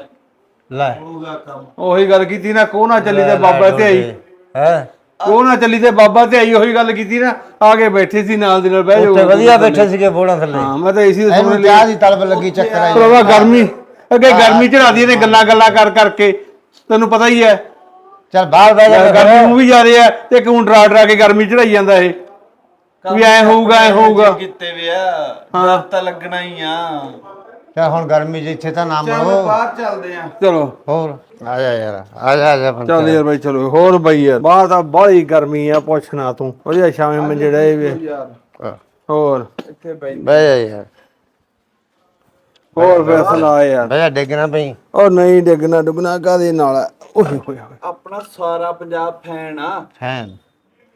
ਲੈ। ਹੋਊਗਾ ਕੰਮ। ਉਹੀ ਗੱਲ ਕੀਤੀ ਨਾ ਕੋ ਨਾ ਚੱਲੀ ਤੇ ਬਾਬਾ ਤੇ ਆਈ? ਹੈ? ਕੋ ਨਾ ਚੱਲੀ ਤੇ ਬਾਬਾ ਤੇ ਆਈ? ਉਹੀ ਗੱਲ ਕੀਤੀ ਨਾ ਆ ਕੇ ਬੈਠੇ ਸੀ ਨਾਲ ਦੀ ਨਾਲ ਬਹਿ ਉੱਥੇ ਜਾਓ ਵਧੀਆ ਬੈਠੇ ਸੀਗੇ ਬੋੜਾਂ ਥੱਲੇ। ਹਾਂ ਮੈਂ ਤਾਂ ਏਸੀ ਦੇ ਇਹਨੂੰ ਚਾਹ ਦੀ ਤਲਬ ਲੱਗੀ ਚੱਕਰ ਆਈ। ਭਰਾਵਾ ਗਰਮੀ। ਅੱਗੇ ਗਰਮੀ ਚੜਾਦੀ ਨੇ ਗੱਲਾਂ ਗੱਲਾਂ ਕਰ ਕਰਕੇ। ਤੈਨੂੰ ਪਤਾ ਹੀ ਹੈ। ਚੱਲ ਬਾਹਰ ਬਹਿ ਜਾ ਗਰਮੀ ਨੂੰ ਵੀ ਜਾ ਰਿਹਾ ਤੇ ਕਿਉਂ ਡਰਾ ਡਰਾ ਕੇ ਗਰਮੀ ਚੜਾਈ ਜਾਂਦਾ ਇਹ। ਵੀ ਐ ਹੋਊਗਾ ਐ ਹੋਊਗਾ। ਕਿਤੇ ਵੀ ਆ। ਡਰ ਤਾਂ ਲੱਗਣਾ ਹੀ ਆ। ਚੱਲ ਹੁਣ ਗਰਮੀ ਇੱਥੇ ਤਾਂ ਨਾ ਚਲੋ ਮਰੋ। ਬਾਹਰ ਚੱਲਦੇ ਆ। ਚਲੋ। ਹੋਰ ਆ ਜਾ ਯਾਰ ਆ ਜਾ ਆ ਜਾ। ਚੱਲ ਯਾਰ ਬਾਈ ਚਲੋ। ਹੋਰ ਬਾਈ ਯਾਰ ਬਾਹਰ ਤਾਂ ਬਾਹਲੀ ਗਰਮੀ ਆ ਪੁੱਛਣਾ ਤੂੰ। ਵਧੀਆ ਸ਼ਾਮੇ ਮੰਜੇ ਡਏ ਵੇ। ਯਾਰ। ਹੋਰ। ਇੱਥੇ ਬੈਠ ਬਹਿ ਜਾ ਯਾਰ। ਹੋਰ ਫੈਸਲਾ ਆ ਯਾਰ। ਬਹਿ ਜਾ ਡੇਗਣਾ ਪਈ। ਉਹ ਨਹੀਂ ਡਿੱਗਣਾ ਡੁੱਗਣਾ ਕਾਦੇ ਨਾਲ ਆ? ਓਏ ਹੋਏ ਹੋਏ। ਆਪਣਾ ਸਾਰਾ ਪੰਜਾਬ ਫੈਨ ਆ। ਫੈਨ।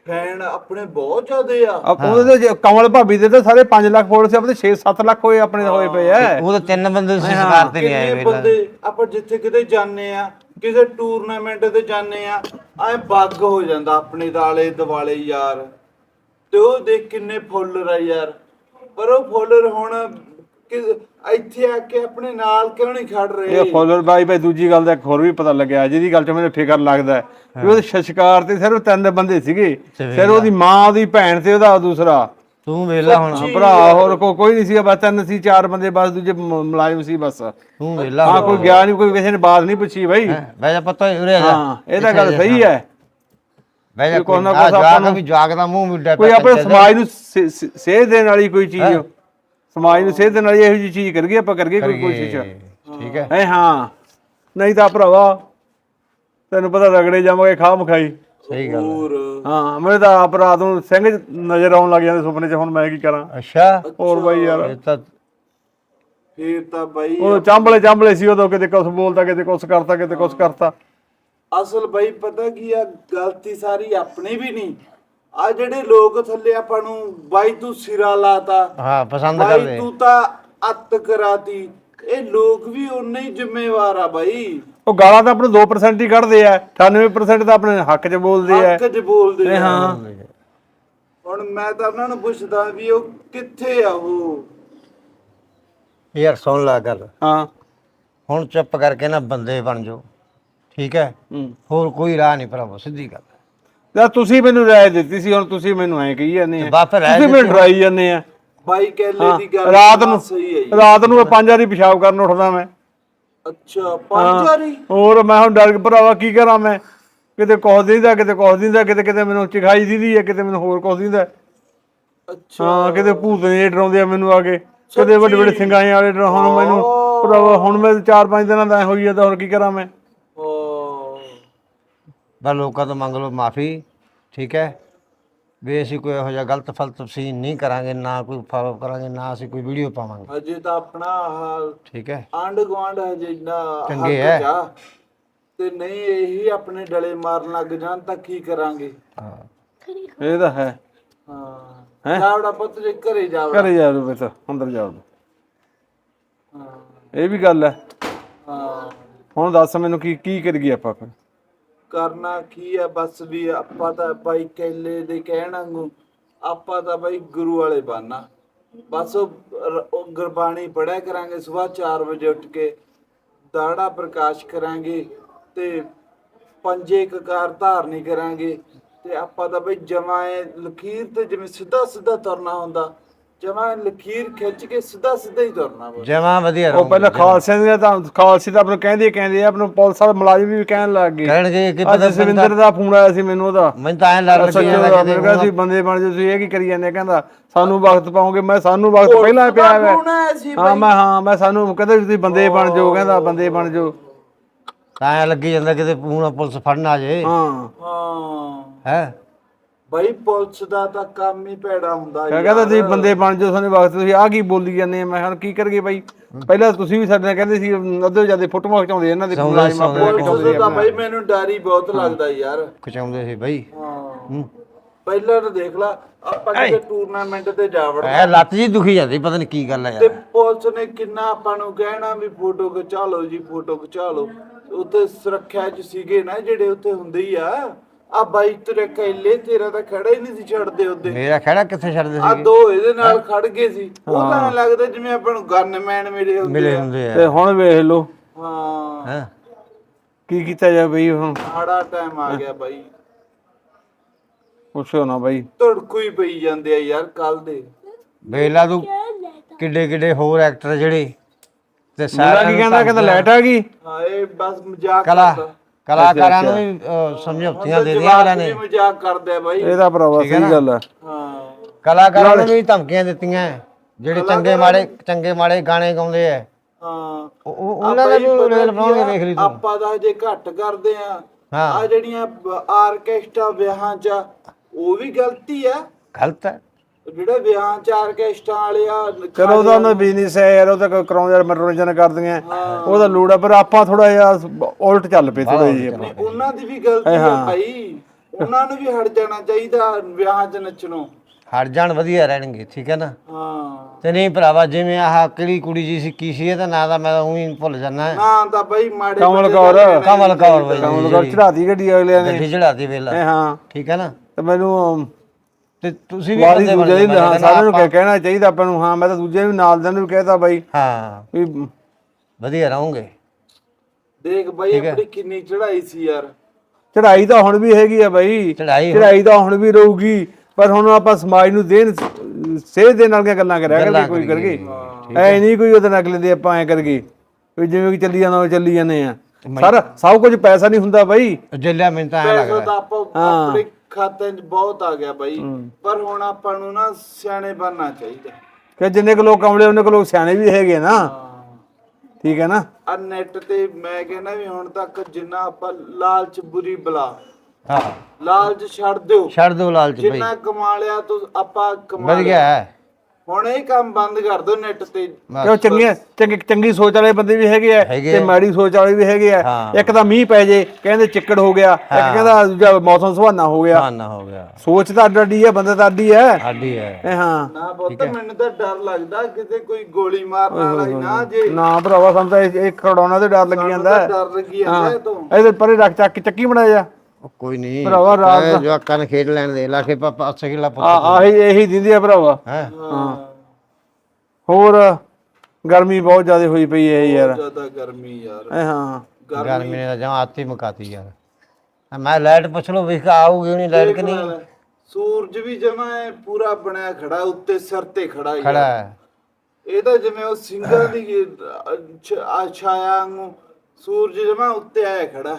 ਫੈਨ ਆਪਣੇ ਬਹੁਤ ਜ਼ਿਆਦੇ ਆ। ਉਹਦੇ ਜੇ ਕਮਲ ਭਾਬੀ ਦੇ ਤਾਂ ਸਾਰੇ 5 ਲੱਖ ਫੋਲੋਅਰ ਸੀ ਆਪਣੇ 6-7 ਲੱਖ ਹੋਏ ਆਪਣੇ ਹੋਏ ਪਏ ਐ। ਉਹ ਤਾਂ ਤਿੰਨ ਬੰਦੇ ਸੀ ਸਰਕਾਰ ਤੇ ਨਹੀਂ ਆਏ ਕਿੰਨੇ ਬੰਦੇ ਆਪਾਂ ਜਿੱਥੇ ਕਿਤੇ ਜਾਂਦੇ ਆ ਕਿਸੇ ਟੂਰਨਾਮੈਂਟ ਤੇ ਜਾਂਦੇ ਆ ਐ ਬੱਗ ਹੋ ਜਾਂਦਾ ਆਪਣੇ ਦਾਲੇ ਦਿਵਾਲੇ ਯਾਰ। ਤੇ ਉਹ ਦੇਖ ਕਿੰਨੇ ਫੁੱਲਰ ਆ ਯਾਰ। ਪਰ ਉਹ ਫੁੱਲਰ ਹੁਣ ਕਿ- ਇੱਥੇ ਆ ਕੇ ਆਪਣੇ ਨਾਲ ਕਿਉਂ ਨਹੀਂ ਖੜ ਰਹੇ? ਇਹ ਫੋਲੋਅਰ ਬਾਈ ਬਾਈ ਦੂਜੀ ਗੱਲ ਦਾ ਇੱਕ ਹੋਰ ਵੀ ਪਤਾ ਲੱਗਿਆ ਜਿਹਦੀ ਗੱਲ 'ਚ ਮੈਨੂੰ ਫਿਕਰ ਲੱਗਦਾ ਹੈ। ਵੀ ਉਹਦੇ ਸ਼ਸ਼ਕਾਰ ਤੇ ਸਿਰਫ ਤਿੰਨ ਬੰਦੇ ਸੀਗੇ। ਸਿਰ ਉਹਦੀ ਮਾਂ ਉਹਦੀ ਭੈਣ ਤੇ ਉਹਦਾ ਦੂਸਰਾ। ਤੂੰ ਵੇਲਾ ਹੁਣ। ਭਰਾ ਹੋਰ ਕੋ- ਕੋਈ ਨਹੀਂ ਸੀ ਬਸ ਤਿੰਨ ਸੀ ਚਾਰ ਬੰਦੇ ਬਸ ਦੂਜੇ ਮ- ਮੁਲਾਜ਼ਮ ਸੀ ਬਸ। ਤੂੰ ਵੇਲਾ ਹਾਂ ਕੋਈ ਗਿਆ ਨਹੀਂ ਕੋਈ ਕਿਸੇ ਨੇ ਬਾਤ ਨਹੀਂ ਪੁੱਛੀ ਬਾਈ। ਬਹਿ ਜਾ ਪਤਾ ਉਰੇ ਆ ਹਾਂ ਇਹ ਤਾਂ ਗੱਲ ਸਹੀ ਹੈ। ਜਾ ਕੋਈ ਕੋਈ ਨਾ ਕੁਛ ਆਪਾਂ ਨੂੰ- ਵੀ ਦਾ ਮੂੰਹ ਮਿੱਡਾ ਕੋਈ ਆਪਣੇ ਸਮਾਜ ਨੂੰ ਸੇਧ ਦੇਣ ਵਾਲੀ ਕੋਈ ਚੀਜ਼ ਸਮਾਜ ਨੂੰ ਸੇਧ ਵਾਲੀ ਇਹੋ ਜਿਹੀ ਚੀਜ਼ ਕਰੀਏ ਆਪਾਂ ਕਰੀਏ ਕੋਈ ਕੋਸ਼ਿਸ਼। ਠੀਕ ਹੈ। ਐ ਹਾਂ। ਨਹੀਂ ਤਾਂ ਭਰਾਵਾ ਤੈਨੂੰ ਪਤਾ ਰਗੜੇ ਜਾਵਾਂਗੇ ਖਾ ਮਖਾਈ। ਸਹੀ ਗੱਲ ਹੈ। ਮੇਰੇ ਤਾਂ ਆਪ ਰਾਤ ਨੂੰ ਸਿੰਘ ਨਜ਼ਰ ਆਉਣ ਲੱਗ ਜਾਂਦੇ ਸੁਪਨੇ 'ਚ ਹੁਣ ਮੈਂ ਕੀ ਕਰਾਂ? ਅੱਛਾ। ਹੋਰ ਬਾਈ ਯਾਰ। ਇਹ ਤਾਂ ਫੇਰ ਤਾਂ ਬਾਈ ਉਹ ਚਾਂਬਲੇ ਚਾਂਬਲੇ ਸੀ ਉਦੋਂ ਕਿਤੇ ਕੁਛ ਬੋਲਦਾ ਕਿਤੇ ਕੁਛ ਕਰਤਾ ਕਿਤੇ ਕੁਛ ਕਰਤਾ। ਅਸਲ ਬਾਈ ਪਤਾ ਕੀ ਆ ਗਲਤੀ ਸਾਰੀ ਆਪਣੀ ਵੀ ਨਹੀਂ। ਆ ਜਿਹੜੇ ਲੋਕ ਥੱਲੇ ਆਪਾਂ ਨੂੰ ਬਾਈ ਤੂੰ ਸਿਰਾ ਲਾਤਾ ਹਾਂ ਪਸੰਦ ਬਾਈ ਕਰਦੇ। ਤੂੰ ਤਾਂ ਅੱਤ ਕਰਾਤੀ। ਇਹ ਲੋਕ ਵੀ ਉਨੇ ਹੀ ਜ਼ਿੰਮੇਵਾਰ ਆ ਬਾਈ। ਉਹ ਗਾਲਾਂ ਤਾਂ ਆਪਣੇ 2% ਹੀ ਕੱਢਦੇ ਆ 98% ਤਾਂ ਆਪਣੇ ਹੱਕ 'ਚ ਬੋਲਦੇ ਆ। ਹੱਕ 'ਚ ਬੋਲਦੇ ਆ। ਹਾਂ। ਹੁਣ ਮੈਂ ਤਾਂ ਉਹਨਾਂ ਨੂੰ ਪੁੱਛਦਾ ਵੀ ਉਹ ਕਿੱਥੇ ਆ ਉਹ? ਯਾਰ ਸੁਣ ਲੈ ਗੱਲ। ਹਾਂ। ਹੁਣ ਚੁੱਪ ਕਰਕੇ ਨਾ ਬੰਦੇ ਬਣ ਜਾਓ। ਠੀਕ ਹੈ? ਹੂੰ। ਹੋਰ ਕੋਈ ਰਾਹ ਨਹੀਂ ਭਰਾਵੋ ਸਿੱਧੀ ਗੱਲ। ਤਾਂ ਤੁਸੀਂ ਮੈਨੂੰ ਰਾਏ ਦਿੱਤੀ ਸੀ ਹੁਣ ਤੁਸੀਂ ਮੈਨੂੰ ਐਂ ਕਹੀ ਜਾਂਦੇ ਆ। ਰਾਏ ਤੁਸੀਂ ਮੈਨੂੰ ਡਰਾਈ ਜਾਂਦੇ ਆ। ਬਾਈ ਕਹਿਲੇ ਦੀ ਗੱਲ ਰਾਤ ਨੂੰ ਸਹੀ ਹੈ ਜੀ। ਰਾਤ ਨੂੰ ਮੈਂ ਪੰਜ ਵਾਰੀ ਪਿਸ਼ਾਬ ਕਰਨ ਉੱਠਦਾ ਮੈਂ। ਅੱਛਾ ਪੰਜ ਵਾਰੀ? ਹੋਰ ਮੈਂ ਹੁਣ ਡਰ ਕੇ ਭਰਾਵਾ ਕੀ ਕਰਾਂ ਮੈਂ? ਕਿਤੇ ਕੁਛ ਦਿੰਦਾ ਕਿਤੇ ਕੁਛ ਦਿੰਦਾ ਕਿਤੇ ਕਿਤੇ ਮੈਨੂੰ ਚਿਖਾਈ ਦੀਦੀ ਹੈ ਕਿਤੇ ਮੈਨੂੰ ਹੋਰ ਕੁਛ ਦਿੰਦਾ। ਅੱਛਾ। ਹਾਂ ਕਿਤੇ ਭੂਤ ਨੇ ਡਰਾਉਂਦੇ ਆ ਮੈਨੂੰ ਆ ਕੇ। ਕਦੇ ਵੱਡੇ ਵੱਡੇ ਸਿੰਘਾਂ ਵਾਲੇ ਡਰਾ ਹੁਣ ਮੈਨੂੰ ਭਰਾਵਾ ਹੁਣ ਮੈਂ ਚਾਰ ਪੰਜ ਦਿਨਾਂ ਦਾ ਐਂ ਹੋਈ ਜਾਂਦਾ ਹੋਰ ਕੀ ਕਰਾਂ ਮੈਂ? ਬਸ ਲੋਕਾਂ ਤੋਂ ਮੰਗ ਲਓ ਮਾਫੀ ਠੀਕ ਹੈ? ਵੀ ਅਸੀਂ ਕੋਈ ਇਹੋ ਜਿਹਾ ਗਲਤ ਫਲਤ ਸੀਨ ਨਹੀਂ ਕਰਾਂਗੇ ਨਾ ਕੋਈ ਫਾਲੋ ਕਰਾਂਗੇ ਨਾ ਅਸੀਂ ਕੋਈ ਵੀਡੀਓ ਪਾਵਾਂਗੇ। ਹਜੇ ਤਾਂ ਆਪਣਾ ਠੀਕ ਹੈ? ਆਂਡ ਗਵਾਂਡ ਹਜੇ ਇੰਨਾ ਚੰਗੇ ਹੈ। ਤੇ ਨਹੀਂ ਇਹੀ ਆਪਣੇ ਡਲੇ ਮਾਰਨ ਲੱਗ ਜਾਣ ਤਾਂ ਕੀ ਕਰਾਂਗੇ? ਹਾਂ। ਇਹ ਤਾਂ ਹੈ। ਹਾਂ। ਜਾਵੜਾ ਪੁੱਤ ਜੇ ਘਰੇ ਜਾਵੜਾ ਘਰੇ ਜਾ ਲੋ ਬੇਟਾ ਅੰਦਰ ਜਾ ਲਓ ਹਾਂ। ਇਹ ਵੀ ਗੱਲ ਹੈ। ਹਾਂ। ਹੁਣ ਦੱਸ ਮੈਨੂੰ ਕੀ ਕੀ ਕਰੀਏ ਆਪਾਂ ਫਿਰ? ਕਰਨਾ ਕੀ ਆ? ਬਸ ਵੀ ਆਪਾਂ ਤਾਂ ਬਾਈ ਕੈਲੇ ਦੇ ਕਹਿਣ ਵਾਂਗੂ ਆਪਾਂ ਤਾਂ ਬਾਈ ਗੁਰੂ ਵਾਲੇ ਬਾਨਾ। ਬਸ ਉਹ ਗੁਰਬਾਣੀ ਪੜਿਆ ਕਰਾਂਗੇ ਸਵੇਰ 4 ਵਜੇ ਉੱਠ ਕੇ ਦਾੜਾ ਪ੍ਰਕਾਸ਼ ਕਰਾਂਗੇ ਤੇ ਪੰਜੇ ਕਕਾਰ ਧਾਰਨੀ ਕਰਾਂਗੇ ਤੇ ਆਪਾਂ ਤਾਂ ਬਈ ਜਮਾਂ ਐਂ ਲਕੀਰ ਤੇ ਜਿਵੇਂ ਸਿੱਧਾ ਸਿੱਧਾ ਤੁਰਨਾ ਹੁੰਦਾ। ਜਮਾਂ ਲਕੀਰ ਖਿੱਚ ਕੇ ਸਿੱਧਾ ਸਿੱਧਾ ਹੀ ਤੁਰਨਾ ਬਸ। ਜਮਾ ਵਧੀਆ ਉਹ ਪਹਿਲਾਂ ਖਾਲਸੇ ਦੇ ਤਾਂ ਖਾਲਸੇ ਤਾਂ ਆਪਾਂ ਕਹਿੰਦੇ ਹੀ ਕਹਿੰਦੇ ਆ ਆਪਣੇ ਪੁਲਿਸ ਵਾਲੇ ਮੁਲਾਜ਼ਮ ਵੀ ਕਹਿਣ ਲੱਗ ਗਏ। ਕਹਿਣਗੇ ਕਿ ਪਤਾ ਸਵਿੰਦਰ ਦਾ ਫੋਨ ਆਇਆ ਸੀ ਮੈਨੂੰ ਉਹਦਾ। ਮੈਨੂੰ ਤਾਂ ਐ ਲੱਗ ਸੱਚੋ ਰਿਹਾ ਦਾ ਮੇਰੇ ਕਹਿੰਦਾ ਸੀ ਬੰਦੇ ਬਣ ਜੇ ਤੁਸੀਂ ਇਹ ਕੀ ਕਰੀ ਜਾਂਦੇ ਕਹਿੰਦਾ ਸਾਨੂੰ ਵਕਤ ਪਾਉਂਗੇ ਮੈਂ ਸਾਨੂੰ ਵਕਤ ਪਹਿਲਾਂ ਪਿਆ ਸੀ ਹਾਂ ਮੈਂ ਹਾਂ ਮੈਂ ਸਾਨੂੰ ਕਹਿੰਦਾ ਤੁਸੀਂ ਬੰਦੇ ਬਣ ਜਾਓ ਕਹਿੰਦਾ ਬੰਦੇ ਬਣ ਜਾਓ। ਤਾਂ ਐ ਲੱਗੀ ਜਾਂਦਾ ਕਿਤੇ ਪੂਣਾ ਪੁਲਿਸ ਫੜਨ ਆ ਜੇ। ਹਾਂ। ਹਾਂ। ਹੈ? ਬਈ ਪੁਲਿਸ ਦਾ ਤਾਂ ਕੰਮ ਹੀ ਭੈੜਾ ਹੁੰਦਾ ਕਿਆ ਕਹਿੰਦਾ ਤੁਸੀਂ ਬੰਦੇ ਬਣ ਜਾਓ ਸਾਨੂੰ ਵਕਤ ਤੁਸੀਂ ਆ ਕੀ ਬੋਲੀ ਜਾਂਦੇ ਆ? ਮੈਂ ਹੁਣ ਕੀ ਕਰਗੇ ਬਾਈ? ਪਹਿਲਾਂ ਤੁਸੀਂ ਵੀ ਸਾਡੇ ਨਾਲ ਕਹਿੰਦੇ ਸੀ ਅੱਧੇ ਜਿਆਦੇ ਫੋਟੋਆਂ ਖਿਚਾਉਂਦੇ ਇਹਨਾਂ ਦੇ ਮੁਲਾਜ਼ਮ ਆਪਣੇ ਨਾਲ ਖਿਚਾਉਂਦੇ ਦਾ ਬਈ ਮੈਨੂੰ ਡਰ ਹੀ ਬਹੁਤ ਲੱਗਦਾ ਯਾਰ। ਖਿਚਾਉਂਦੇ ਸੀ ਬਈ। ਹਾਂ। ਪਹਿਲਾਂ ਤਾਂ ਦੇਖ ਲਾ ਆਪਾਂ ਕਿਤੇ ਟੂਰਨਾਮੈਂਟ ਤੇ ਜਾ ਵੜਦੇ ਐ ਲੱਤ ਜੀ ਦੁਖੀ ਜਾਂਦੀ ਪਤਾ ਨਹੀਂ ਕੀ ਗੱਲ ਆ ਤੇ ਯਾਰ ਪੁਲਿਸ ਨੇ ਕਿੰਨਾ ਆਪਾਂ ਨੂੰ ਕਹਿਣਾ ਵੀ ਫੋਟੋ ਖਿਚਾ ਲਓ ਜੀ ਫੋਟੋ ਖਿਚਾ ਲਓ। ਉੱਥੇ ਸੁਰੱਖਿਆ ਚ ਸੀਗੇ ਨਾ ਜਿਹੜੇ ਉੱਥੇ ਹੁੰਦੇ ਹੀ ਆ। ਆ ਬਾਈ ਤੇਰੇ ਕੈਲੇ ਤੇਰਾ ਤਾਂ ਖੜਾ ਹੀ ਨਹੀਂ ਸੀ ਛੱਡਦੇ ਉਹਦੇ। ਮੇਰਾ ਖੜਾ ਕਿੱਥੇ ਛੱਡਦੇ ਆ ਸੀ ਦੋ ਇਹਦੇ ਨਾਲ ਖੜ ਗਏ ਸੀ। ਉਹ ਤਾਂ ਐਂ ਲੱਗਦਾ ਜਿਵੇਂ ਆਪਾਂ ਨੂੰ ਗਨਮੈਨ ਮਿਲੇ ਹੁੰਦੇ ਮਿਲੇ ਆ। ਹੁੰਦੇ ਆ। ਤੇ ਹੁਣ ਵੇਖ ਲਓ। ਹਾਂ। ਹੈ? ਕੀ ਕੀਤਾ ਜਾਏ ਬਈ ਹੁਣ? ਮਾੜਾ ਟਾਈਮ ਆ ਗਿਆ ਬਾਈ। ਪੁੱਛੋ ਨਾ ਬਾਈ। ਧੜਕੂ ਹੀ ਪਈ ਜਾਂਦੇ ਆ ਯਾਰ ਕੱਲ ਦੇ। ਵੇਲਾ ਤੂੰ ਕਿੱਡੇ ਕਿੱਡੇ ਹੋਰ ਐਕਟਰ ਜਿਹੜੇ। ਤੇ ਸਾਰਿਆਂ ਕੀ ਨੂੰ ਕਹਿੰਦਾ ਕਹਿੰਦਾ ਲਾਈਟ ਆ ਗਈ? ਹਾਂ ਇਹ ਬਸ ਮਜ਼ਾਕ ਕਲਾ। ਕਰਦਾ। ਕਲਾਕਾਰਾਂ ਨੂੰ ਵੀ ਅਹ, ਸਮਝੌਤੀਆਂ ਦੇ ਦੀਆਂ ਜਵਾਕ ਉਹਨਾਂ ਨੇ ਮਜ਼ਾਕ ਕਰਦੇ ਆ ਬਾਈ। ਇਹਦਾ ਭਰਾਵਾ ਸਹੀ ਗੱਲ ਹੈ। ਹਾਂ। ਕਲਾਕਾਰਾਂ ਨੂੰ ਵੀ ਧਮਕੀਆਂ ਦਿੱਤੀਆਂ ਜਿਹੜੇ ਚੰਗੇ ਮਾੜੇ ਚੰਗੇ ਮਾੜੇ ਗਾਣੇ ਗਾਉਂਦੇ ਆ। ਹਾਂ। ਉਹ- ਉਹਨਾਂ ਦਾ ਵੀ ਰੇਲ ਬਣਾਉਣਗੇ ਵੇਖ ਲਈ ਤੂੰ। ਆਪਾਂ ਤਾਂ ਹਜੇ ਘੱਟ ਕਰਦੇ ਆ। ਹਾਂ। ਆ ਜਿਹੜੀਆਂ ਆਰਕੈਸਟਰਾ ਵਿਆਹਾਂ 'ਚ ਆ, ਉਹ ਵੀ ਗਲਤੀ ਆ। ਗਲਤ ਹੈ। ਜਿਹੜੇ ਵਿਆਹਾਂ 'ਚ ਆਰਕੈਸਟਰਾ ਵਾਲੇ ਆ ਚਲੋ ਉਹਦਾ ਉਹਨਾਂ ਬਿਜ਼ਨਸ ਹੈ ਯਾਰ ਉਹ ਤਾਂ ਕਰਾਉਂਦੇ ਮਨੋਰੰਜਨ ਕਰਦੀਆਂ। ਉਹਦਾ ਲੋੜ ਹੈ ਪਰ ਆਪਾਂ ਥੋੜਾ ਜਿਹਾ ਉਲਟ ਚੱਲ ਪਏ ਥੋੜਾ ਜਿਹਾ ਉਹਨਾਂ ਦੀ ਵੀ ਗਲਤੀ ਆ ਭਾਈ। ਉਹਨਾਂ ਨੂੰ ਵੀ ਹਟ ਜਾਣਾ ਚਾਹੀਦਾ ਵਿਆਹਾਂ 'ਚ ਨੱਚਣੋਂ। ਹਟ ਜਾਣ ਵਧੀਆ ਰਹਿਣਗੇ ਠੀਕ ਹੈ ਨਾ? ਹਾਂ। ਤੇ ਨਹੀਂ ਭਰਾਵਾ ਜਿਵੇਂ ਆਹ ਕਿਹੜੀ ਕੁੜੀ ਜੀ ਸੀ ਕੀ ਸੀ ਇਹਦਾ ਨਾਂ ਤਾਂ ਮੈਂ ਉਹੀ ਭੁੱਲ ਜਾਣਾ ਨਾ ਤਾਂ ਬਈ ਮਾੜੇ ਕਮਲ ਕੌਰ। ਦਾ ਕਮਲ ਕੌਰ ਬਈ। ਕਮਲ ਕਰ ਚੜਾਤੀ ਗੱਡੀ ਅਗਲਿਆਂ ਨੇ। ਗੱਡੀ ਚੜਾਤੀ ਵੇਲਾ ਇਹ ਹਾਂ। ਠੀਕ ਹੈ ਨਾ? ਤੇ ਮੈਨੂੰ ਤੇ ਤੁਸੀਂ ਵੀ ਵਾਲੀ ਬੰਦੇ ਦੂਜੇ ਬਣ ਦੀ ਜਾਓ, ਮੈਂ ਹਾਂ, ਕਹਿੰਦਾ ਸਾਰਿਆਂ ਨੂੰ ਆਪਾਂ- ਕਹਿ- ਕਹਿਣਾ ਚਾਹੀਦਾ ਆਪਾਂ ਨੂੰ ਹਾਂ ਮੈਂ ਤਾਂ ਦੂਜੇ ਨੂੰ ਨਾਲ ਦੇ ਨੂੰ ਵੀ ਕਹਿਤਾ ਬਾਈ। ਹਾਂ। ਵੀ ਵਧੀਆ ਰਹੋਗੇ। ਦੇਖ ਬਈ ਆਪਣੀ ਕਿੰਨੀ ਚੜਾਈ ਸੀ ਯਾਰ। ਚੜਾਈ ਤਾਂ ਹੁਣ ਵੀ ਹੈਗੀ ਆ ਬਾਈ। ਚੜਾਈ ਤਾਂ ਹੁਣ ਵੀ ਰਹੂਗੀ ਪਰ ਹੁਣ ਆਪਾਂ ਸਮਾਜ ਨੂੰ ਦੇਣ ਸੇਧ ਦੇ ਨਾਲ ਦੀਆਂ ਗੱਲਾਂ ਕਰਿਆ ਕਰੀਏ ਗੱਲਾਂ ਕੋਈ ਕਰੀਏ। ਕਰਕੇ ਐ ਨਹੀਂ ਕੋਈ ਉਹਦੇ ਨਾਲ ਅਗਲੇ ਦੇ ਆਪਾਂ ਐ ਕਰਗੇ ਵੀ ਜਿਵੇਂ ਕਿ ਚੱਲੀ ਜਾਂਦਾ ਉਹ ਚੱਲੀ ਜਾਂਦੇ ਆ। ਸਾਰਾ ਸਭ ਕੁਝ ਪੈਸਾ ਨਹੀਂ ਹੁੰਦਾ ਬਾਈ। ਜੱਲਿਆ ਮੈਨੂੰ ਤਾਂ ਐ ਪੈਸਾ ਲੱਗਦਾ। ਤਾਂ ਆਪਾਂ ਆਪਣੇ ਖਾਤੇ 'ਚ ਬਹੁਤ ਆ ਗਿਆ ਬਾਈ। ਪਰ ਹੁਣ ਆਪਾਂ ਨੂੰ ਨਾ ਸਿਆਣੇ ਬਣਨਾ ਚਾਹੀਦਾ। ਕਿ ਜਿੰਨੇ ਕੁ ਲੋਕ ਕਮਲੇ ਉਹਨੇ ਕੁ ਲੋਕ ਸਿਆਣੇ ਵੀ ਹੈਗੇ ਨਾ। ਠੀਕ ਹੈ ਨਾ? ਆ ਨੈਟ ਤੇ ਮੈਂ ਕਹਿੰਦਾ ਵੀ ਹੁਣ ਤੱਕ ਜਿੰਨਾ ਆਪਾਂ ਲਾਲਚ ਬੁਰੀ ਬਲਾ। ਹਾਂ। ਲਾਲਚ ਛੱਡ ਦਿਓ। ਛੱਡ ਦੋ ਲਾਲਚ ਭਾਈ ਜਿੰਨਾ ਕਮਾ ਲਿਆ ਤੂੰ ਆਪਾਂ ਕਮਾ ਵਧੀਆ ਲਿਆ। ਹੈ। ਹੁਣ ਇਹ ਕੰਮ ਬੰਦ ਕਰ ਦਿਓ ਨੈਟ ਤੇ। ਉਹ ਚੰਗੀਆਂ ਚੰਗੀ ਚੰਗੀ ਸੋਚ ਵਾਲੇ ਬੰਦੇ ਵੀ ਹੈਗੇ ਆ ਹੈਗੇ ਤੇ ਆ। ਮਾੜੀ ਸੋਚ ਵਾਲੇ ਵੀ ਹੈਗੇ ਆ। ਹਾਂ। ਇੱਕ ਤਾਂ ਮੀਂਹ ਪੈ ਜੇ ਕਹਿੰਦੇ ਚਿੱਕੜ ਹੋ ਗਿਆ ਇੱਕ ਕਹਿੰਦਾ ਦੂਜਾ ਮੌਸਮ ਸੁਹਾਨਾ ਹੋ ਗਿਆ। ਬਹਾਨਾ ਹੋ ਗਿਆ। ਸੋਚ ਤਾਂ ਅੱਡ ਅੱਡੀ ਹੈ ਬੰਦੇ ਤਾਂ ਅੱਡੀ ਹੈ ਆਡੀ ਹੈ ਇਹ ਹਾਂ। ਨਾ ਪੁੱਤ ਮੈਨੂੰ ਤਾਂ ਡਰ ਲੱਗਦਾ ਕਿਤੇ ਕੋਈ ਗੋਲੀ ਮਾਰਨ ਵਾਲਾ ਹੀ ਨਾ ਜੇ। ਨਾ ਭਰਾਵਾ ਸਾਨੂੰ ਤਾਂ ਇਹ ਖੜਾਉਣਾ ਤੇ ਡਰ ਲੱਗੀ ਜਾਂਦਾ। ਡਰ ਲੱਗੀ ਜਾਂਦਾ ਇਹ ਤੋਂ। ਇਹਦੇ ਪਰੇ ਰੱਖ ਚੱਕ ਚੱਕੀ ਬਣਾ ਜਾ ਉਹ ਕੋਈ ਨਹੀਂ ਭਰਾਵਾ ਰਾਤ ਦਾ- ਜਵਾਕਾਂ ਨੇ ਖੇਡ ਲੈਣ ਦੇ ਲਾਖੇ ਪਾਪਾ ਅੱਛੇ ਕਿਲਾ ਆ ਪੁੱਤ ਆਹੀ ਇਹੀ ਦਿੰਦੀ ਆ ਭਰਾਵਾ। ਹੈ? ਹੋਰ ਗਰਮੀ ਬਹੁਤ ਜ਼ਿਆਦਾ ਹੋਈ ਪਈ ਹੈ ਯਾਰ। ਜ਼ਿਆਦਾ ਗਰਮੀ ਯਾਰ। ਇਹ ਹਾਂ। ਗਰਮੀ ਨੇ ਤਾਂ ਜਮਾ ਆਤੀ ਮੁਕਾਤੀ ਯਾਰ। ਆ ਮੈਂ ਲਾਈਟ ਪੁੱਛ ਲਓ ਵੀ ਆਊਗੀ ਨਹੀਂ ਲਾਈਟ ਕਿ ਨਹੀਂ? ਸੂਰਜ ਵੀ ਜਮਾ ਐ ਪੂਰਾ ਬਣਿਆ ਖੜਾ ਉੱਤੇ ਸਿਰ ਤੇ ਖੜਾ ਹੀ ਖੜਾ। ਹੈ। ਇਹ ਤਾਂ ਜਿਵੇਂ ਉਹ ਸਿੰਘਾਂ ਦੀ ਅਹ, ਛ- ਆ ਛਾਇਆ ਨੂੰ ਸੂਰਜ ਜਮਾ ਉੱਤੇ ਆਇਆ ਖੜਾ।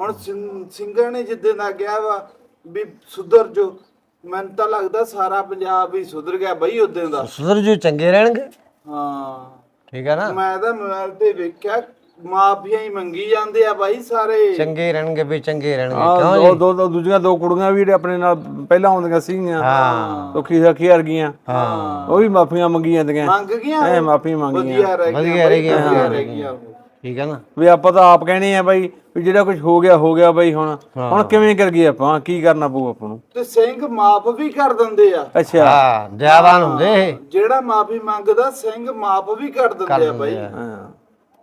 ਹੁਣ ਸਿੰਘ- ਸਿੰਘਾਂ ਨੇ ਜਿੱਦਾਂ ਦਾ ਕਿਹਾ ਵਾ ਵੀ ਸੁਧਰ ਜੋ ਮੈਨੂੰ ਤਾਂ ਲੱਗਦਾ ਸਾਰਾ ਪੰਜਾਬ ਹੀ ਸੁਧਰ ਗਿਆ ਬਈ ਉਦੋਂ ਦਾ। ਸੁਧਰ ਜੋ ਚੰਗੇ ਰਹਿਣਗੇ। ਹਾਂ। ਠੀਕ ਹੈ ਨਾ? ਮੈਂ ਤਾਂ ਮੋਬਾਈਲ ਤੇ ਵੇਖਿਆ ਮਾਫੀਆਂ ਹੀ ਮੰਗੀ ਜਾਂਦੇ ਆ ਬਾਈ ਸਾਰੇ। ਚੰਗੇ ਰਹਿਣਗੇ ਵੀ ਚੰਗੇ ਰਹਿਣਗੇ ਦੋ ਦੋ ਦੋ ਦੂਜੀਆਂ ਦੋ ਕੁੜੀਆਂ ਵੀ ਜਿਹੜੇ ਆਪਣੇ ਨਾਲ ਪਹਿਲਾਂ ਆਉਂਦੀਆਂ ਸੀਗੀਆਂ। ਹਾਂ। ਸੁੱਖੀ ਸਖੀ ਵਰਗੀਆਂ। ਹਾਂ। ਉਹ ਵੀ ਮਾਫੀਆਂ ਮੰਗੀਆਂ ਜਾਂਦੀਆਂ। ਮੰਗ ਗਈਆਂ ਐ ਮਾਫੀ ਮੰਗੀਆਂ। ਵਧੀਆ ਰਹਿ ਵਧੀਆ ਗਈਆਂ ਰਹਿ ਗਈਆਂ, ਵਧੀਆ ਹਾਂ। ਰਹਿ ਗਈਆਂ ਉਹ। ਠੀਕ ਹੈ ਨਾ? ਵੀ ਆਪਾਂ ਤਾਂ ਆਪ ਕਹਿੰਦੇ ਆ ਬਾਈ ਵੀ ਜਿਹੜਾ ਕੁਝ ਹੋ ਗਿਆ ਹੋ ਗਿਆ ਬਾਈ ਹੁਣ। ਹੁਣ ਕਿਵੇਂ ਕਰੀਏ ਆਪਾਂ? ਕੀ ਕਰਨਾ ਪਊ ਆਪਾਂ ਨੂੰ? ਤੇ ਸਿੰਘ ਮਾਫ ਵੀ ਕਰ ਦਿੰਦੇ ਆ। ਅੱਛਾ। ਹਾਂ ਜਵਾਨ ਹੁੰਦੇ ਇਹ। ਜਿਹੜਾ ਮਾਫੀ ਮੰਗਦਾ ਸਿੰਘ ਮਾਫ ਵੀ ਕਰ ਦਿੰਦੇ ਆ ਬਾਈ। ਹਾਂ।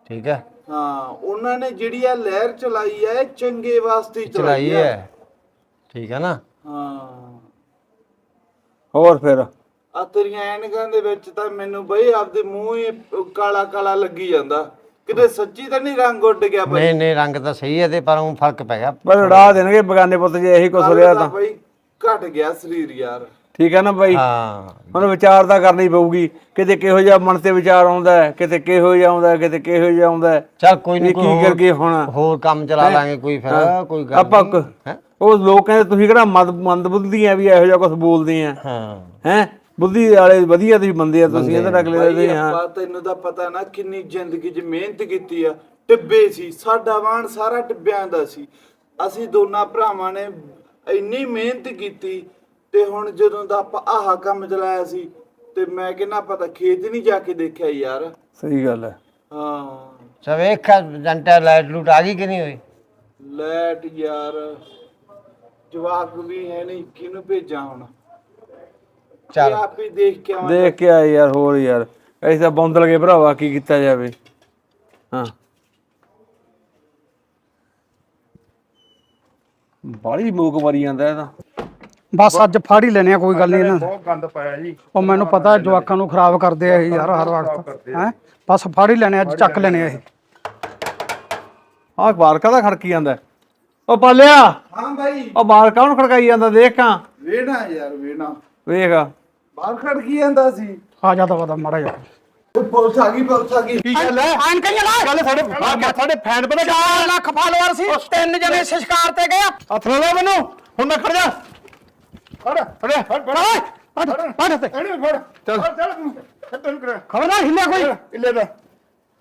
ਠੀਕ ਹੈ ਹਾਂ ਉਹਨਾਂ ਨੇ ਜਿਹੜੀ ਆ ਲਹਿਰ ਚਲਾਈ ਆ ਇਹ ਚੰਗੇ ਵਾਸਤੇ ਚਲਾਈ ਆ। ਹੈ ਠੀਕ ਹੈ ਨਾ? ਹਾਂ। ਹੋਰ ਫਿਰ? ਆ ਤੇਰੀਆਂ ਐਨਕਾਂ ਦੇ ਵਿੱਚ ਤਾਂ ਮੈਨੂੰ ਬਈ ਆਪਦੇ ਮੂੰਹ ਹੀ ਕਾਲਾ ਕਾਲਾ ਲੱਗੀ ਜਾਂਦਾ। ਕਿਤੇ ਸੱਚੀ ਤਾਂ ਨਹੀਂ ਰੰਗ ਉੱਡ ਗਿਆ ਬਈ ਨਹੀਂ ਨਹੀਂ ਰੰਗ ਤਾਂ ਸਹੀ ਹੈ ਤੇ ਪਰ ਉਹ ਫ਼ਰਕ ਪੈ ਗਿਆ। ਪਰ ਉਡਾ ਦੇਣਗੇ ਬਗਾਨੇ ਪੁੱਤ ਜੇ ਇਹੀ ਕੁਛ ਹੋ ਰਿਹਾ ਤਾਂ। ਬਈ ਘਟ ਗਿਆ ਸਰੀਰ ਯਾਰ। ਠੀਕ ਹੈ ਨਾ ਬਾਈ ਹਾਂ। ਹੁਣ ਵਿਚਾਰ ਤਾਂ ਕਰਨੀ ਪਊਗੀ। ਕਿਤੇ ਕਿਹੋ ਜਿਹਾ ਮਨ ਤੇ ਵਿਚਾਰ ਆਉਂਦਾ ਹੈ ਕਿਤੇ ਕਿਹੋ ਜਿਹਾ ਆਉਂਦਾ ਹੈ ਕਿਤੇ ਕਿਹੋ ਜਿਹਾ ਆਉਂਦਾ ਹੈ। ਚਲ ਕੋਈ ਇਹ ਨਹੀਂ ਕੀ ਕਰਕੇ ਹੁਣ? ਹੋਰ ਕੰਮ ਚਲਾ ਲਾਂਗੇ ਕੋਈ ਫਿਰ ਕੋਈ ਗੱਲ ਆਪਾਂ। ਹੈਂ? ਉਹ ਲੋਕ ਕਹਿੰਦੇ ਤੁਸੀਂ ਕਿਹੜਾ ਮੰਦ ਮੰਦ ਬੁੱਧੀ ਆ ਵੀ ਇਹੋ ਜਿਹਾ ਕੁਝ ਬੋਲਦੇ ਆ ਹਾਂ। ਹੈ? ਬੁੱਧੀ ਵਾਲੇ ਵਧੀਆ ਤੁਸੀਂ ਬੰਦੇ ਆ ਤੁਸੀਂ ਇਹਦੇ ਅਗਲੇ ਦੇ ਹਾਂ। ਆਪਾਂ ਤੈਨੂੰ ਤਾਂ ਪਤਾ ਨਾ ਕਿੰਨੀ ਜ਼ਿੰਦਗੀ 'ਚ ਮਿਹਨਤ ਕੀਤੀ ਆ ਟਿੱਬੇ ਸੀ ਸਾਡਾ ਵਾਣ ਸਾਰਾ ਟਿੱਬਿਆਂ ਦਾ ਸੀ। ਅਸੀਂ ਦੋਨਾਂ ਭਰਾਵਾਂ ਨੇ ਇੰਨੀ ਮਿਹਨਤ ਕੀਤੀ ਤੇ ਹੁਣ ਜਦੋਂ ਦਾ ਆਪਾਂ ਆਹ ਕੰਮ ਚਲਾਇਆ ਸੀ ਤੇ ਮੈਂ ਕਹਿੰਦਾ ਪਤਾ ਖੇਤ ਨਹੀਂ ਜਾ ਕੇ ਦੇਖਿਆ ਯਾਰ। ਸਹੀ ਗੱਲ ਹੈ। ਹਾਂ। ਸਭ ਇੱਕ ਘੰਟਾ ਲਾਈਟ ਲੂਟ ਆ ਗਈ ਕਿ ਨਹੀਂ ਹੋਈ? ਲੈਟ ਯਾਰ ਜਵਾਕ ਵੀ ਹੈ ਨਹੀਂ ਕਿਹਨੂੰ ਭੇਜਾਂ ਹੁਣ? ਚੱਲ। ਆਪ ਹੀ ਦੇਖ ਕੇ ਆਵਾਂ। ਦੇਖ ਕੇ ਆਏ ਯਾਰ ਹੋਰ ਯਾਰ। ਅਸੀਂ ਤਾਂ ਬੌਂਦ ਲਗੇ ਭਰਾਵਾ ਕੀ ਕੀਤਾ ਜਾਵੇ। ਹਾਂ। ਬਾਲੀ ਮੂਕ ਮਰੀ ਜਾਂਦਾ ਇਹ ਤਾਂ। ਬਸ ਅੱਜ ਫਾੜ ਹੀ ਲੈਣੇ ਆ ਕੋਈ ਗੱਲ ਨਹੀਂ ਇਹਨਾਂ ਬਹੁਤ ਗੰਦ ਪਾਇਆ ਜੀ। ਉਹ ਮੈਨੂੰ ਪਤਾ ਜਵਾਕਾਂ ਨੂੰ ਖਰਾਬ ਕਰਦੇ ਆ ਇਹ ਯਾਰ ਹਰ ਵਕਤ। ਹੈ? ਬਸ ਫਾੜ ਹੀ ਲੈਣੇ ਆ, ਅੱਜ ਚੱਕ ਲੈਣੇ ਆ ਇਹ। ਆਹ ਬਾਰ ਕਾਹਦਾ ਖੜਕੀ ਜਾਂਦਾ? ਉਹ ਪਾਲਿਆ। ਹਾਂ ਭਾਈ ਉਹ ਬਾਰ ਕਾਹਨੂੰ ਖੜਕਾਈ ਜਾਂਦਾ? ਦੇਖਾਂ ਵੇਣਾ ਯਾਰ ਵੇਣਾ ਵੇਖ। ਬਾਹਰ ਖੜ ਕੀ ਜਾਂਦਾ ਸੀ। ਆ ਜਾ ਤਾਂ ਮਾੜਾ ਜਾ ਉਹ ਪੁਲਿਸ ਆ ਗਈ ਪੁਲਿਸ ਆ ਗਈ। ਕੀ ਗੱਲ ਹੈ? ਆਨ ਕਈਆਂ ਲਾ ਗੱਲ ਸਾਡੇ ਸਾਡੇ ਫੈਨ ਪਤਾ 4 ਲੱਖ ਫਾਲੋਅਰ ਸੀ। ਤਿੰਨ ਜਣੇ ਸ਼ਿਕਾਰ ਤੇ ਗਏ ਹੱਥ ਲਾ ਲੈ ਮੈਨੂੰ। ਹੁਣ ਮੈਂ ਖੜ ਜਾ। ਫੜ ਫੜ ਫੜ ਫੜ ਪੜ ਤੇ ਇਹਨੇ ਫੜ। ਚੱਲ। ਚੱਲ ਚੱਲ। ਤੂੰ ਖੱਟਣ ਕਰ ਖਬਰਦਾਰ ਹਿੱਲਿਆ ਕੋਈ। ਇੱਲੇ ਦਾ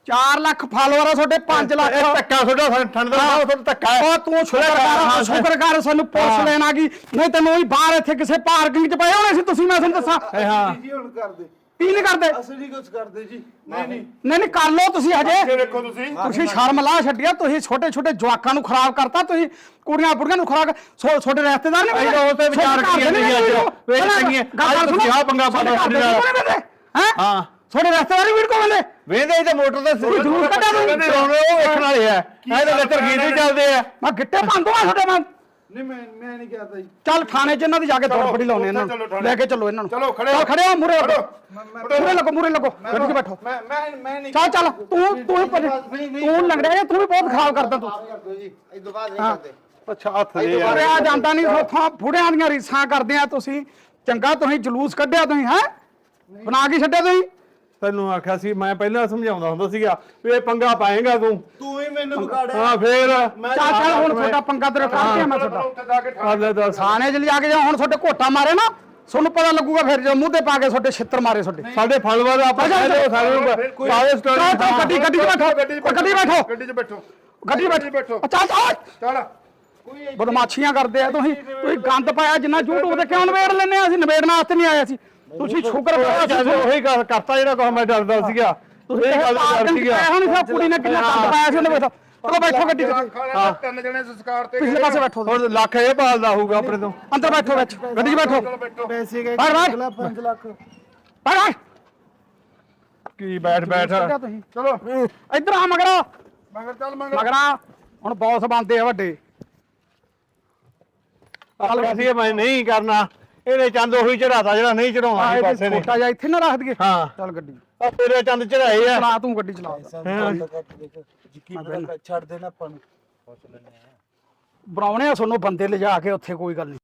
4 ਲੱਖ ਫਾਲੋਅਰ ਆ ਤੁਹਾਡੇ 5 ਲੱਖ। ਇਹ ਧੱਕਾ ਛੋੜਾ ਠੰਡ ਦਾ ਤੁਹਾਨੂੰ ਧੱਕਾ ਹੈ। ਉਹ ਤੂੰ ਸ਼ੁਕਰ ਕਰ ਸ਼ੁਕਰ। ਕਰ ਸਾਨੂੰ ਪੁਲਿਸ ਲੈਣ ਆ ਗਈ। ਨਹੀਂ ਤੈਨੂੰ ਉਹੀ ਬਾਹਰ ਇੱਥੇ ਕਿਸੇ ਪਾਰਕਿੰਗ 'ਚ ਪਏ ਹੋਣੇ ਸੀ ਤੁਸੀਂ ਮੈਂ ਤੁਹਾਨੂੰ ਦੱਸਾਂ। ਹਾਂ। ਜੀ ਹੁਣ ਕਰ ਦੇ ਕੀ ਨਹੀਂ ਕਰਦੇ? ਅਸੀਂ ਨਹੀਂ ਕੁਝ ਕਰਦੇ ਜੀ। ਨਹੀਂ ਨਹੀਂ। ਨਹੀਂ ਨਹੀਂ ਕਰ ਲਓ ਤੁਸੀਂ ਹਜੇ। ਦੇਖੋ ਤੁਸੀਂ। ਤੁਸੀਂ ਸ਼ਰਮ ਲਾ ਛੱਡਿਆ ਤੁਸੀਂ ਛੋਟੇ ਛੋਟੇ ਜਵਾਕਾਂ ਨੂੰ ਖਰਾਬ ਕਰਤਾ ਤੁਸੀਂ ਕੁੜੀਆਂ ਬੁੜੀਆਂ ਨੂੰ ਖਰਾਬ ਛੋਟੇ ਰਿਸ਼ਤੇਦਾਰ ਨੇ ਤਾਂ ਉਹ ਤੇ ਵਿਚਾਰ ਕਰੀਏ ਨਹੀਂ ਅੱਜ। ਵੇਖ ਚੰਗੀ- ਅੱਜ ਤੁਸੀਂ ਆਹ ਪੰਗਾ ਨਾਲ। ਹੈ? ਹਾਂ। ਛੋਟੇ ਰਿਸ਼ਤੇਦਾਰ ਵੀਰ ਕੋ ਬੰਦੇ। ਵੇਂਦੇ ਤੇ ਮੋਟਰ ਤੇ ਕੋਈ ਜਲੂਸ ਕੱਢਿਆ ਤੁਸੀਂ? ਚਲਾਉਣੇ ਉਹ ਵੇਖਣ ਵਾਲੇ ਆ। ਇਹ ਤਾਂ ਲੱਤਰ ਗੀਤ ਵੀ ਚੱਲਦੇ ਆ। ਮੈਂ ਗਿੱਟੇ ਪਾਉਂਦਾ ਆ ਛੋਟੇ ਮੈਂ ਨਹੀਂ ਮੈਂ ਮੈਂ ਨਹੀਂ ਕਹਤਾ ਜੀ ਚੱਲ ਥਾਣੇ 'ਚ ਇਹਨਾਂ ਦੀ ਜਾ ਕੇ ਦੌੜ ਫੜੀ ਲਾਉਣੇ ਇਹਨਾਂ ਚਲੋ ਨੂੰ। ਥਾਣੇ। ਲੈ ਕੇ ਚੱਲੋ ਇਹਨਾਂ ਨੂੰ। ਚਲੋ, ਖੜੇ ਚੱਲ ਹੋ। ਖੜੇ ਹੋ। ਮੂਰੇ ਲੱਗੋ। ਖੜੋ। ਮੂਰੇ ਲੱਗੋ ਮੂਰੇ ਲੱਗੋ। ਗੱਡੀ 'ਚ ਬੈਠੋ। ਮੈਂ ਮੈਂ ਮੈਂ ਨਹੀਂ ਚੱਲ ਚੱਲ ਤੂੰ ਤੂੰ ਤੂੰ ਲੰਗੜਿਆ ਜਿਹਾ, ਤੂੰ ਵੀ ਬਹੁਤ ਖਰਾਬ ਕਰਦਾ ਤੂੰ। ਇਸ ਤੋਂ ਬਾਅਦ ਨਹੀਂ ਕਰਦੇ। ਅੱਛਾ ਹੱਥ ਦੇ ਯਾਰ। ਤੁਰਿਆ ਜਾਂਦਾ ਨਹੀਂ ਉੱਥੋਂ ਬੁੜਿਆਂ ਦੀਆਂ ਰੀਸਾਂ ਕਰਦੇ ਆ ਤੁਸੀਂ। ਚੰਗਾ ਤੁਸੀਂ ਜਲੂਸ ਕੱਢਿਆ ਤੁਸੀਂ ਹੈ? ਬਣਾ ਕੇ ਛੱਡਿਆ ਤੁਸੀਂ? ਤੈਨੂੰ ਆਖਿਆ ਸੀ ਮੈਂ ਪਹਿਲਾਂ ਸਮਝਾਉਂਦਾ ਹੁੰਦਾ ਸੀਗਾ ਵੀ ਇਹ ਪੰਗਾ ਪਾਏਗਾ ਤੂੰ। ਤੂੰ ਹੀ ਮੈਨੂੰ ਵਿਗਾੜਿਆ। ਹਾਂ ਫੇਰ ਚੱਲ ਚੱਲ ਹੁਣ ਤੁਹਾਡਾ ਪੰਗਾ ਤੇਰੇ ਕਰਕੇ ਮੈਂ ਤੁਹਾਡਾ। ਉੱਥੇ ਜਾ ਕੇ ਠਾ- ਅੱਲੇ ਦੱਸ। ਥਾਣੇ 'ਚ ਲਿਜਾ ਕੇ ਜਾਂ ਹੁਣ ਤੁਹਾਡੇ ਘੋਟਾ ਮਾਰੇ ਨਾ ਤੁਹਾਨੂੰ ਪਤਾ ਲੱਗੂਗਾ ਫਿਰ ਜੇ ਮੂੰਹ ਤੇ ਪਾ ਕੇ ਤੁਹਾਡੇ ਛਿੱਤਰ ਮਾਰੇ ਤੁਹਾਡੇ। ਸਾਡੇ ਫਲਵਾ ਦਾ ਆਪਾਂ ਕਹਿੰਦੇ ਸਾਰੇ ਨੂੰ ਸਾਰੇ ਸਟੋਰੀ ਗੱਡੀ ਗੱਡੀ 'ਚ ਬੈਠੋ ਗੱਡੀ ਬੈਠੋ ਗੱਡੀ 'ਚ ਬੈਠੋ। ਗੱਡੀ 'ਚ ਗੱਡੀ 'ਚ ਬੈਠੋ। ਚੱਲ ਚੱਲ ਬਦਮਾਸ਼ੀਆਂ ਕਰਦੇ ਆ ਤੁਸੀਂ। ਤੁਸੀਂ ਗੰਦ ਪਾਇਆ ਜਿੰਨਾ YouTube ਤੇ ਕਿਉਂ ਨਵੇੜ ਲੈਨੇ ਆ? ਅਸੀਂ ਨਵੇੜਨ ਵਾਸਤੇ ਨਹੀਂ ਆਏ ਅਸੀਂ। ਤੁਸੀਂ ਸ਼ੁਕਰ ਕਰੋ ਉਹੀ ਗੱਲ ਕਰਤਾ ਜਿਹੜਾ ਕੁਛ ਮੈਂ ਡਰਦਾ ਸੀਗਾ। ਤੁਸੀਂ ਇਹ ਗੱਲ ਕਰ ਸੀਗਾ। ਹੁਣ ਫਿਰ ਕੁੜੀ ਨੇ ਕਿੰਨਾ ਗੰਦ ਪਾਇਆ ਸੀ ਉਹਨੇ ਬੈਠੋ ਚਲੋ ਬੈਠੋ ਗੱਡੀ 'ਚ ਹਾਂ। ਤਿੰਨ ਜਣੇ ਸੰਸਕਾਰ ਤੇ ਪਿਛਲੇ ਪਾਸੇ ਬੈਠੋ ਹੁਣ ਲੱਖ ਇਹ ਭਾਲਦਾ ਹੋਊਗਾ ਆਪਣੇ ਤੋਂ। ਅੰਦਰ ਬੈਠੋ ਵਿੱਚ ਗੱਡੀ 'ਚ ਬੈਠੋ। ਪੈਸੇ ਗਏ ਬਾਹਰ ਬਾਹਰ। 5 ਲੱਖ। ਬਾਹਰ ਬਾਹਰ। ਕੀ ਬੈਠ ਬੈਠ। ਚਲੋ। ਇੱਧਰ ਆ ਮਗਰੋ। ਮਗਰ ਚੱਲ ਮਗਰ। ਮਗਰਾ। ਹੁਣ ਬੌਸ ਬਣਦੇ ਆ ਵੱਡੇ। ਚੱਲ ਅਸੀਂ ਮੈਂ ਨਹੀਂ ਕਰਨਾ। ਇਹਨੇ ਚੰਦ ਉਹੀ ਚੜਾਤਾ ਜਿਹੜਾ ਨਹੀਂ ਚੜਾਉਣਾ ਸੀ ਪਾਸੇ ਨੇ। ਛੋਟਾ ਜਿਹਾ ਇੱਥੇ ਨਾ ਰੱਖ ਦਈਏ। ਹਾਂ। ਚੱਲ ਗੱਡੀ। ਆ ਤੇਰੇ ਚੰਦ ਚੜਾਏ ਆ। ਚਲਾ ਤੂੰ ਗੱਡੀ ਚਲਾ। ਯਕੀਨ ਛੱਡ ਦੇਣਾ ਆਪਾਂ ਨੂੰ। ਬਣਾਉਣੇ ਆ ਤੁਹਾਨੂੰ ਬੰਦੇ ਲਿਜਾ ਕੇ ਉੱਥੇ ਕੋਈ ਗੱਲ ਨਹੀਂ।